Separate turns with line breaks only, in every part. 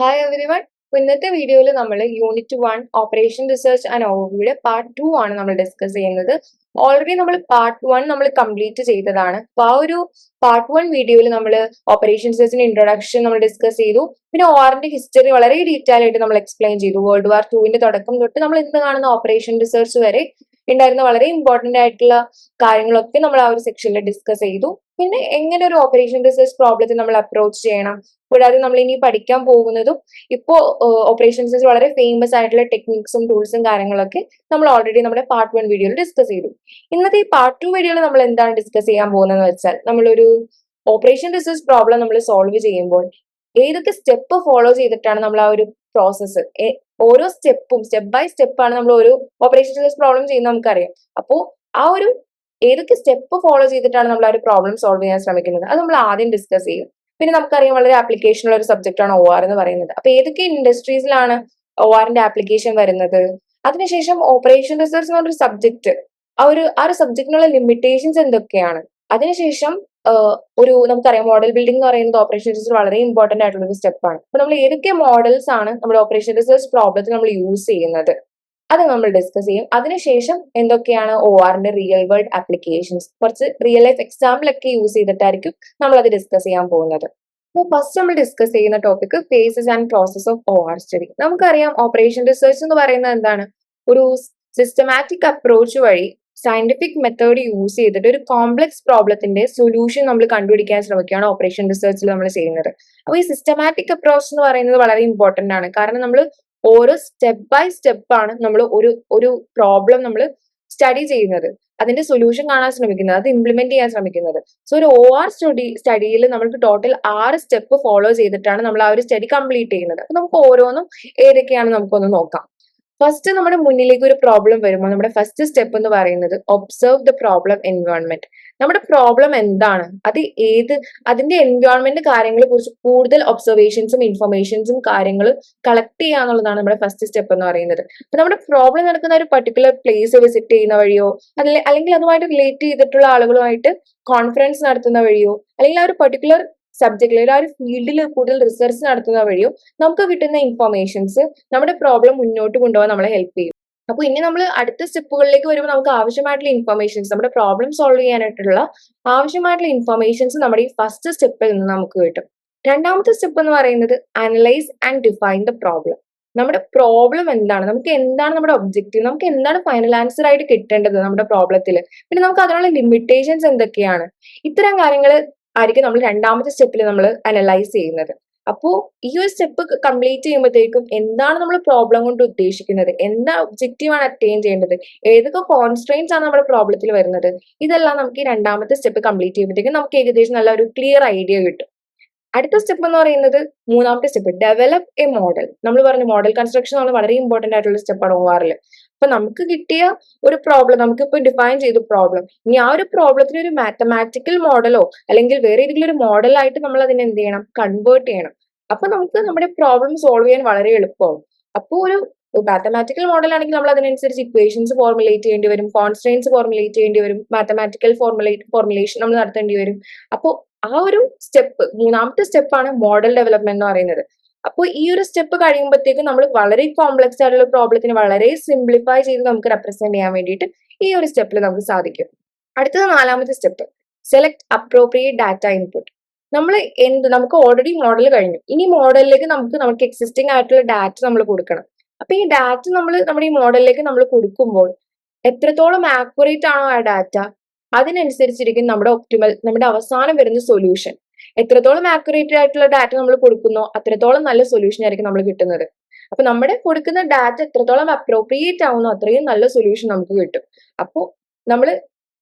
Hi every one ഇന്നത്തെ വീഡിയോയിൽ നമ്മൾ unit one operation research and ഓവർവ്യൂയുടെ part two ആണ് നമ്മൾ ഡിസ്കസ് ചെയ്യുന്നത്. ഓൾറെഡി നമ്മൾ പാർട്ട് വൺ നമ്മൾ കംപ്ലീറ്റ് ചെയ്തതാണ്. അപ്പൊ ആ ഒരു പാർട്ട് വൺ വീഡിയോയിൽ നമ്മൾ ഓപ്പറേഷൻ റിസർച്ചിന്റെ ഇൻട്രൊഡക്ഷൻ നമ്മൾ ഡിസ്കസ് ചെയ്തു. പിന്നെ ഓറിന്റെ ഹിസ്റ്ററി വളരെ ഡീറ്റെയിൽ ആയിട്ട് നമ്മൾ എക്സ്പ്ലെയിൻ ചെയ്തു. വേൾഡ് വാർ ടുവിന്റെ തുടക്കം തൊട്ട് നമ്മൾ ഇന്ന് കാണുന്ന ഓപ്പറേഷൻ റിസർച്ച് വരെ ഉണ്ടായിരുന്ന വളരെ ഇമ്പോർട്ടന്റ് ആയിട്ടുള്ള കാര്യങ്ങളൊക്കെ നമ്മൾ ആ ഒരു സെക്ഷനിൽ ഡിസ്കസ് ചെയ്തു. പിന്നെ എങ്ങനെ ഒരു ഓപ്പറേഷൻ റിസർച്ച് പ്രോബ്ലത്തെ നമ്മൾ അപ്രോച്ച് ചെയ്യണം? കൂടാതെ നമ്മൾ ഇനി പഠിക്കാൻ പോകുന്നതും ഇപ്പോൾ ഓപ്പറേഷൻ റിസർച്ച് വളരെ ഫേമസ് ആയിട്ടുള്ള ടെക്നിക്സും ടൂൾസും കാര്യങ്ങളൊക്കെ നമ്മൾ ഓൾറെഡി നമ്മുടെ പാർട്ട് വൺ വീഡിയോയിൽ ഡിസ്കസ് ചെയ്തു. ഇന്നത്തെ ഈ പാർട്ട് ടു വീഡിയോയിൽ നമ്മൾ എന്താണ് ഡിസ്കസ് ചെയ്യാൻ പോകുന്നതെന്ന് വെച്ചാൽ നമ്മളൊരു ഓപ്പറേഷൻ റിസർച്ച് പ്രോബ്ലം നമ്മൾ സോൾവ് ചെയ്യുമ്പോൾ ഏതൊക്കെ സ്റ്റെപ്പ് ഫോളോ ചെയ്തിട്ടാണ് നമ്മൾ ആ ഒരു പ്രോസസ്സ് ഓരോ സ്റ്റെപ്പും സ്റ്റെപ്പ് ബൈ സ്റ്റെപ്പ് ആണ് നമ്മൾ ഒരു ഓപ്പറേഷൻ ചെയ്ത പ്രോബ്ലം ചെയ്യുന്നത് നമുക്കറിയാം. അപ്പോൾ ആ ഒരു ഏതൊക്കെ സ്റ്റെപ്പ് ഫോളോ ചെയ്തിട്ടാണ് നമ്മൾ ആ ഒരു പ്രോബ്ലം സോൾവ് ചെയ്യാൻ ശ്രമിക്കുന്നത്? അത് നമ്മൾ ആദ്യം ഡിസ്കസ് ചെയ്യും. പിന്നെ നമുക്കറിയാം വളരെ ആപ്ലിക്കേഷൻ ഉള്ള ഒരു സബ്ജക്റ്റ് ആണ് ഒ ആർ എന്ന് പറയുന്നത്. അപ്പൊ ഏതൊക്കെ ഇൻഡസ്ട്രീസിലാണ് ഒ ആറിന്റെ ആപ്ലിക്കേഷൻ വരുന്നത്? അതിനുശേഷം ഓപ്പറേഷൻ റിസർച്ച് എന്ന് പറഞ്ഞൊരു സബ്ജക്ട് ആ ഒരു ആ ഒരു സബ്ജക്റ്റിനുള്ള ലിമിറ്റേഷൻസ് എന്തൊക്കെയാണ്? അതിനുശേഷം ഒരു നമുക്കറിയാം മോഡൽ ബിൽഡിംഗ് എന്ന് പറയുന്നത് ഓപ്പറേഷൻ റിസർച്ച് വളരെ ഇമ്പോർട്ടന്റ് ആയിട്ടുള്ള ഒരു സ്റ്റെപ്പാണ് അപ്പൊ നമ്മൾ ഏതൊക്കെ മോഡൽസ് ആണ് നമ്മൾ ഓപ്പറേഷൻ റിസർച്ച് പ്രോബ്ലത്തിൽ നമ്മൾ യൂസ് ചെയ്യുന്നത്? അത് നമ്മൾ ഡിസ്കസ് ചെയ്യും. അതിനുശേഷം എന്തൊക്കെയാണ് ഒ ആറിന്റെ റിയൽ വേൾഡ് ആപ്ലിക്കേഷൻസ് കുറച്ച് റിയൽ ലൈഫ് എക്സാമ്പിൾ ഒക്കെ യൂസ് ചെയ്തിട്ടായിരിക്കും നമ്മൾ അത് ഡിസ്കസ് ചെയ്യാൻ പോകുന്നത്. അപ്പോൾ ഫസ്റ്റ് നമ്മൾ ഡിസ്കസ് ചെയ്യുന്ന topic phases and process of O R study നമുക്കറിയാം ഓപ്പറേഷൻ റിസർച്ച് എന്ന് പറയുന്നത് എന്താണ്? ഒരു സിസ്റ്റമാറ്റിക് അപ്രോച്ച് വഴി സയന്റിഫിക് മെത്തേഡ് യൂസ് ചെയ്തിട്ട് ഒരു കോംപ്ലക്സ് പ്രോബ്ലത്തിന്റെ സൊല്യൂഷൻ നമ്മൾ കണ്ടുപിടിക്കാൻ ശ്രമിക്കുകയാണ് ഓപ്പറേഷൻ റിസർച്ചിൽ നമ്മൾ ചെയ്യുന്നത്. അപ്പോൾ ഈ സിസ്റ്റമാറ്റിക് അപ്രോച്ച് എന്ന് പറയുന്നത് വളരെ ഇമ്പോർട്ടന്റ് ആണ്. കാരണം നമ്മൾ ഓരോ സ്റ്റെപ്പ് ബൈ സ്റ്റെപ്പ് ആണ് നമ്മൾ ഒരു ഒരു പ്രോബ്ലം നമ്മൾ സ്റ്റഡി ചെയ്യുന്നത്. അതിന്റെ സൊല്യൂഷൻ കാണാൻ ശ്രമിക്കുന്നത് അത് ഇംപ്ലിമെന്റ് ചെയ്യാൻ ശ്രമിക്കുന്നത്. സോ ഒരു ഒ ആർ സ്റ്റഡി സ്റ്റഡിയിൽ നമുക്ക് ടോട്ടൽ ആറ് സ്റ്റെപ്പ് ഫോളോ ചെയ്തിട്ടാണ് നമ്മൾ ആ ഒരു സ്റ്റഡി കംപ്ലീറ്റ് ചെയ്യുന്നത്. അപ്പൊ നമുക്ക് ഓരോന്നും ഏതൊക്കെയാണ് നമുക്കൊന്ന് നോക്കാം. ഫസ്റ്റ് നമ്മുടെ മുന്നിലേക്ക് ഒരു പ്രോബ്ലം വരുമ്പോൾ നമ്മുടെ ഫസ്റ്റ് സ്റ്റെപ്പ് എന്ന് പറയുന്നത് ഒബ്സർവ് ദ പ്രോബ്ലം എൻവയോൺമെന്റ് നമ്മുടെ പ്രോബ്ലം എന്താണ്? അത് ഏത് അതിന്റെ എൻവയോൺമെന്റ് കാര്യങ്ങളെ കുറിച്ച് കൂടുതൽ ഒബ്സർവേഷൻസും ഇൻഫർമേഷൻസും കാര്യങ്ങൾ കളക്ട് ചെയ്യുക എന്നുള്ളതാണ് നമ്മുടെ ഫസ്റ്റ് സ്റ്റെപ്പ് എന്ന് പറയുന്നത്. അപ്പൊ നമ്മുടെ പ്രോബ്ലം നടക്കുന്ന ഒരു പർട്ടിക്കുലർ പ്ലേസ് വിസിറ്റ് ചെയ്യുന്ന വഴിയോ അല്ലെങ്കിൽ അതുമായിട്ട് റിലേറ്റ് ചെയ്തിട്ടുള്ള ആളുകളുമായിട്ട് കോൺഫറൻസ് നടത്തുന്ന വഴിയോ അല്ലെങ്കിൽ ആ ഒരു പർട്ടിക്കുലർ സബ്ജക്റ്റിൽ ആ ഒരു ഫീൽഡിൽ കൂടുതൽ റിസർച്ച് നടത്തുന്ന വഴിയോ നമുക്ക് കിട്ടുന്ന ഇൻഫർമേഷൻസ് നമ്മുടെ പ്രോബ്ലം മുന്നോട്ട് കൊണ്ടുപോകാൻ നമ്മളെ ഹെൽപ്പ് ചെയ്യും. അപ്പോൾ ഇനി നമ്മൾ അടുത്ത സ്റ്റെപ്പുകളിലേക്ക് വരുമ്പോൾ നമുക്ക് ആവശ്യമായിട്ടുള്ള ഇൻഫർമേഷൻസ് നമ്മുടെ പ്രോബ്ലം സോൾവ് ചെയ്യാനായിട്ടുള്ള ആവശ്യമായിട്ടുള്ള ഇൻഫർമേഷൻസ് നമ്മുടെ ഈ ഫസ്റ്റ് സ്റ്റെപ്പിൽ നിന്ന് നമുക്ക് കിട്ടും. രണ്ടാമത്തെ സ്റ്റെപ്പ് എന്ന് പറയുന്നത് analyse and define the problem നമ്മുടെ പ്രോബ്ലം എന്താണ്? നമുക്ക് എന്താണ് നമ്മുടെ ഒബ്ജക്റ്റീവ് നമുക്ക് എന്താണ് ഫൈനൽ ആൻസർ ആയിട്ട് കിട്ടേണ്ടത് നമ്മുടെ പ്രോബ്ലത്തിൽ പിന്നെ നമുക്ക് അതിനുള്ള ലിമിറ്റേഷൻസ് എന്തൊക്കെയാണ്? ഇത്തരം കാര്യങ്ങൾ ആയിരിക്കും നമ്മൾ രണ്ടാമത്തെ സ്റ്റെപ്പിൽ നമ്മൾ അനലൈസ് ചെയ്യുന്നത്. അപ്പോൾ ഈ ഒരു സ്റ്റെപ്പ് കംപ്ലീറ്റ് ചെയ്യുമ്പോഴത്തേക്കും എന്താണ് നമ്മൾ പ്രോബ്ലം കൊണ്ട് ഉദ്ദേശിക്കുന്നത്? എന്താ ഒബ്ജക്റ്റീവാണ് അറ്റൈൻ ചെയ്യേണ്ടത്? ഏതൊക്കെ കോൺസ്ട്രെയിൻസ് ആണ് നമ്മുടെ പ്രോബ്ലത്തിൽ വരുന്നത്? ഇതെല്ലാം നമുക്ക് ഈ രണ്ടാമത്തെ സ്റ്റെപ്പ് കംപ്ലീറ്റ് ചെയ്യുമ്പോഴത്തേക്കും നമുക്ക് ഏകദേശം നല്ല ഒരു ക്ലിയർ ഐഡിയ കിട്ടും. അടുത്ത സ്റ്റെപ്പ് എന്ന് പറയുന്നത് മൂന്നാമത്തെ സ്റ്റെപ്പ് ഡെവലപ്പ് എ മോഡൽ നമ്മൾ പറഞ്ഞു മോഡൽ കൺസ്ട്രക്ഷൻ ആണ് വളരെ ഇമ്പോർട്ടന്റ് ആയിട്ടുള്ള സ്റ്റെപ്പാണ് ഒ അപ്പൊ നമുക്ക് കിട്ടിയ ഒരു പ്രോബ്ലം നമുക്ക് ഇപ്പൊ ഡിഫൈൻ ചെയ്ത പ്രോബ്ലം ഇനി ആ ഒരു പ്രോബ്ലത്തിന് ഒരു മാത്തമാറ്റിക്കൽ മോഡലോ അല്ലെങ്കിൽ വേറെ ഏതെങ്കിലും ഒരു മോഡലായിട്ട് നമ്മൾ അതിനെ എന്ത് ചെയ്യണം? കൺവേർട്ട് ചെയ്യണം. അപ്പൊ നമുക്ക് നമ്മുടെ പ്രോബ്ലം സോൾവ് ചെയ്യാൻ വളരെ എളുപ്പമാവും. അപ്പോൾ ഒരു മാത്തമാറ്റിക്കൽ മോഡൽ ആണെങ്കിൽ നമ്മൾ അതിനനുസരിച്ച് ഇക്വേഷൻസ് ഫോർമുലേറ്റ് ചെയ്യേണ്ടി വരും കോൺസ്റ്റൻസ് ഫോർമുലേറ്റ് ചെയ്യേണ്ടി വരും മാത്തമാറ്റിക്കൽ ഫോർമുലേറ്റ് ഫോർമുലേഷൻ നമ്മൾ നടത്തേണ്ടി വരും. അപ്പോൾ ആ ഒരു സ്റ്റെപ്പ് മൂന്നാമത്തെ സ്റ്റെപ്പാണ് മോഡൽ ഡെവലപ്മെന്റ് എന്ന് പറയുന്നത്. അപ്പോൾ ഈ ഒരു സ്റ്റെപ്പ് കഴിയുമ്പോഴത്തേക്കും നമ്മൾ വളരെ കോംപ്ലക്സ് ആയിട്ടുള്ള പ്രോബ്ലത്തിന് വളരെ സിംപ്ലിഫൈ ചെയ്ത് നമുക്ക് റെപ്രസെന്റ് ചെയ്യാൻ വേണ്ടിയിട്ട് ഈ ഒരു സ്റ്റെപ്പിൽ നമുക്ക് സാധിക്കും. അടുത്തത് നാലാമത്തെ step select appropriate data input നമ്മൾ എന്ത് നമുക്ക് ഓൾറെഡി മോഡൽ കഴിഞ്ഞു. ഇനി മോഡലിലേക്ക് നമുക്ക് നമുക്ക് എക്സിസ്റ്റിംഗ് ആയിട്ടുള്ള ഡാറ്റ നമ്മൾ കൊടുക്കണം. അപ്പൊ ഈ ഡാറ്റ നമ്മൾ നമ്മുടെ ഈ മോഡലിലേക്ക് നമ്മൾ കൊടുക്കുമ്പോൾ എത്രത്തോളം ആക്യുറേറ്റ് ആണോ ആ ഡാറ്റ അതിനനുസരിച്ചിരിക്കും നമ്മുടെ ഒപ്റ്റിമൽ നമ്മുടെ അവസാനം വരുന്ന സൊല്യൂഷൻ എത്രത്തോളം ആക്യുറേറ്റ് ആയിട്ടുള്ള ഡാറ്റ നമ്മൾ കൊടുക്കുന്നോ അത്രത്തോളം നല്ല സൊല്യൂഷൻ ആയിരിക്കും നമ്മൾ കിട്ടുന്നത്. അപ്പൊ നമ്മുടെ കൊടുക്കുന്ന ഡാറ്റ എത്രത്തോളം അപ്രോപ്രിയേറ്റ് ആവുന്നോ അത്രയും നല്ല സൊല്യൂഷൻ നമുക്ക് കിട്ടും. അപ്പോൾ നമ്മൾ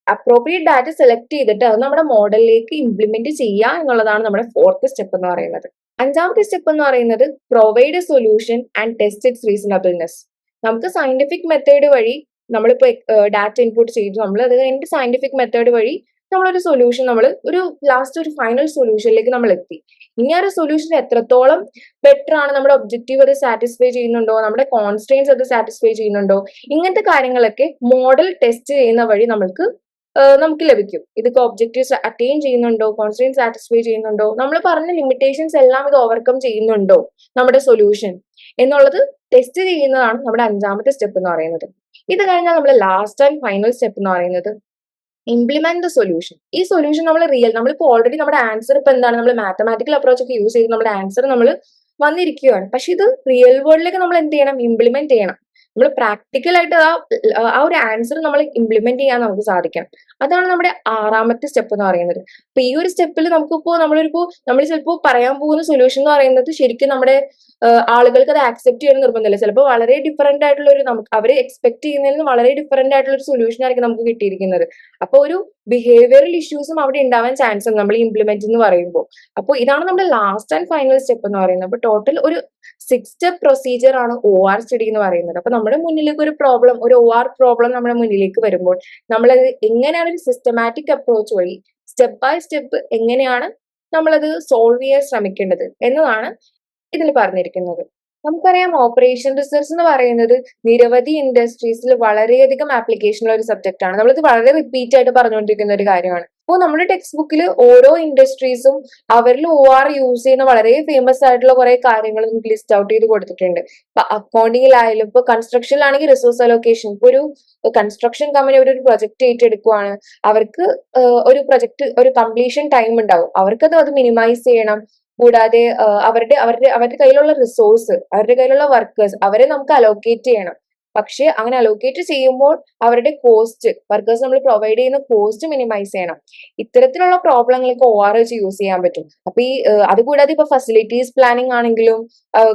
അപ്രോപ്രിയേറ്റ് ഡാറ്റ സെലക്ട് ചെയ്തിട്ട് അത് നമ്മുടെ മോഡലിലേക്ക് ഇംപ്ലിമെന്റ് ചെയ്യുക എന്നുള്ളതാണ് നമ്മുടെ ഫോർത്ത് സ്റ്റെപ്പ് എന്ന് പറയുന്നത്. അഞ്ചാമത്തെ സ്റ്റെപ്പ് എന്ന് പറയുന്നത് provide solution and test its reasonableness നമുക്ക് സയന്റിഫിക് മെത്തേഡ് വഴി നമ്മളിപ്പോ ഡാറ്റ ഇൻപുട്ട് ചെയ്തു നമ്മൾ അത് കഴിഞ്ഞിട്ട് സയന്റിഫിക് മെത്തേഡ് വഴി നമ്മളൊരു സൊല്യൂഷൻ നമ്മൾ ഒരു ലാസ്റ്റ് ഒരു ഫൈനൽ സൊല്യൂഷനിലേക്ക് നമ്മൾ എത്തി ഇനി ആ ഒരു സൊല്യൂഷൻ എത്രത്തോളം ബെറ്റർ ആണ് നമ്മുടെ ഒബ്ജക്റ്റീവ് അത് സാറ്റിസ്ഫൈ ചെയ്യുന്നുണ്ടോ? നമ്മുടെ കോൺസ്ട്രെയിൻസ് അത് സാറ്റിസ്ഫൈ ചെയ്യുന്നുണ്ടോ? ഇങ്ങനത്തെ കാര്യങ്ങളൊക്കെ മോഡൽ ടെസ്റ്റ് ചെയ്യുന്ന വഴി നമുക്ക് നമുക്ക് ലഭിക്കും. ഇതിപ്പോ ഒബ്ജക്റ്റീവ്സ് അറ്റൈൻ ചെയ്യുന്നുണ്ടോ? കോൺസ്റ്റന്റ് സാറ്റിസ്ഫൈ ചെയ്യുന്നുണ്ടോ? നമ്മൾ പറഞ്ഞ ലിമിറ്റേഷൻസ് എല്ലാം ഇത് ഓവർകം ചെയ്യുന്നുണ്ടോ? നമ്മുടെ സൊല്യൂഷൻ എന്നുള്ളത് ടെസ്റ്റ് ചെയ്യുന്നതാണ് നമ്മുടെ അഞ്ചാമത്തെ സ്റ്റെപ്പ് എന്ന് പറയുന്നത്. ഇത് കഴിഞ്ഞാൽ നമ്മുടെ ലാസ്റ്റ് ആൻഡ് ഫൈനൽ സ്റ്റെപ്പ് എന്ന് പറയുന്നത് ഇംപ്ലിമെന്റ് ദ സൊല്യൂഷൻ ഈ സൊല്യൂഷൻ നമ്മൾ റിയൽ നമ്മളിപ്പോൾ ഓൾറെഡി നമ്മുടെ ആൻസർ ഇപ്പൊ എന്താണ്? നമ്മൾ മാത്തമാറ്റിക്കൽ അപ്രോച്ച് ഒക്കെ യൂസ് ചെയ്ത് നമ്മുടെ ആൻസർ നമ്മൾ വന്നിരിക്കുകയാണ് പക്ഷെ ഇത് റിയൽ വേൾഡിലേക്ക് നമ്മൾ എന്ത് ചെയ്യണം? ഇംപ്ലിമെന്റ് ചെയ്യണം. നമ്മൾ പ്രാക്ടിക്കൽ ആയിട്ട് ആ ആ ഒരു ആൻസർ നമ്മൾ ഇംപ്ലിമെന്റ് ചെയ്യാൻ നമുക്ക് സാധിക്കണം അതാണ് നമ്മുടെ ആറാമത്തെ സ്റ്റെപ്പ് എന്ന് പറയുന്നത്. അപ്പൊ ഈ ഒരു സ്റ്റെപ്പിൽ നമുക്കിപ്പോ നമ്മളിപ്പോ നമ്മൾ ചിലപ്പോൾ പറയാൻ പോകുന്ന സൊല്യൂഷൻ എന്ന് പറയുന്നത് ശരിക്കും നമ്മുടെ ആളുകൾക്ക് അത് ആക്സെപ്റ്റ് ചെയ്യണം നിർബന്ധമില്ല. ചിലപ്പോൾ വളരെ ഡിഫറെന്റ് ആയിട്ടുള്ള ഒരു നമുക്ക് അവരെ എക്സ്പെക്ട് ചെയ്യുന്നതിൽ നിന്ന് വളരെ ഡിഫറെന്റ് ആയിട്ടുള്ള ഒരു സൊല്യൂഷൻ ആയിരിക്കും നമുക്ക് കിട്ടിയിരിക്കുന്നത്. അപ്പോൾ ഒരു ബിഹേവിയറൽ ഇഷ്യൂസും അവിടെ ഉണ്ടാവാൻ ചാൻസ് ഉണ്ട് നമ്മൾ ഇംപ്ലിമെന്റ് എന്ന് പറയുമ്പോൾ. അപ്പോൾ ഇതാണ് നമ്മുടെ ലാസ്റ്റ് ആൻഡ് ഫൈനൽ സ്റ്റെപ്പ് എന്ന് പറയുന്നത്. അപ്പോൾ ടോട്ടൽ ഒരു സിക്സ് സ്റ്റെപ്പ് പ്രൊസീജിയർ ആണ് ഒ ആർ സ്റ്റഡി എന്ന് പറയുന്നത്. അപ്പൊ നമ്മുടെ മുന്നിലേക്ക് ഒരു പ്രോബ്ലം ഒരു ഒ ആർ പ്രോബ്ലം നമ്മുടെ മുന്നിലേക്ക് വരുമ്പോൾ നമ്മളത് എങ്ങനെയാണ് ഒരു സിസ്റ്റമാറ്റിക് അപ്രോച്ച് വഴി സ്റ്റെപ്പ് ബൈ സ്റ്റെപ്പ് എങ്ങനെയാണ് നമ്മളത് സോൾവ് ചെയ്യാൻ ശ്രമിക്കേണ്ടത് എന്നതാണ് ഇതിൽ പറഞ്ഞിരിക്കുന്നത്. നമുക്കറിയാം ഓപ്പറേഷൻ റിസർച്ച് എന്ന് പറയുന്നത് നിരവധി ഇൻഡസ്ട്രീസിൽ വളരെയധികം ആപ്ലിക്കേഷനുള്ള ഒരു സബ്ജക്റ്റ് ആണ്. നമ്മളിത് വളരെ റിപ്പീറ്റ് ആയിട്ട് പറഞ്ഞുകൊണ്ടിരിക്കുന്ന ഒരു കാര്യമാണ്. അപ്പോൾ നമ്മുടെ ടെക്സ്റ്റ് ബുക്കിൽ ഓരോ ഇൻഡസ്ട്രീസും അവരിൽ ഒ ആർ യൂസ് ചെയ്യുന്ന വളരെ ഫേമസ് ആയിട്ടുള്ള കുറെ കാര്യങ്ങൾ നമുക്ക് ലിസ്റ്റ് ഔട്ട് ചെയ്ത് കൊടുത്തിട്ടുണ്ട്. ഇപ്പൊ അക്കൗണ്ടിങ്ങിലായാലും ഇപ്പൊ കൺസ്ട്രക്ഷനിലാണെങ്കിൽ റിസോഴ്സ് അലോക്കേഷൻ ഇപ്പൊ ഒരു കൺസ്ട്രക്ഷൻ കമ്പനി അവർ ഒരു പ്രൊജക്ട് ഏറ്റെടുക്കുവാണ്. അവർക്ക് ഒരു പ്രൊജക്ട് ഒരു കംപ്ലീഷൻ ടൈം ഉണ്ടാവും. അവർക്കത് അത് മിനിമൈസ് ചെയ്യണം. കൂടാതെ അവരുടെ അവരുടെ അവരുടെ കയ്യിലുള്ള റിസോഴ്സ് അവരുടെ കയ്യിലുള്ള വർക്കേഴ്സ് അവരെ നമുക്ക് അലോക്കേറ്റ് ചെയ്യണം. പക്ഷെ അങ്ങനെ അലോക്കേറ്റ് ചെയ്യുമ്പോൾ അവരുടെ കോസ്റ്റ് വർക്കേഴ്സ് നമ്മൾ പ്രൊവൈഡ് ചെയ്യുന്ന കോസ്റ്റ് മിനിമൈസ് ചെയ്യണം. ഇത്തരത്തിലുള്ള പ്രോബ്ലങ്ങൾക്ക് ഒ ആർ എച്ച് യൂസ് ചെയ്യാൻ പറ്റും. അപ്പൊ ഈ അതുകൂടാതെ ഇപ്പൊ ഫെസിലിറ്റീസ് പ്ലാനിംഗ് ആണെങ്കിലും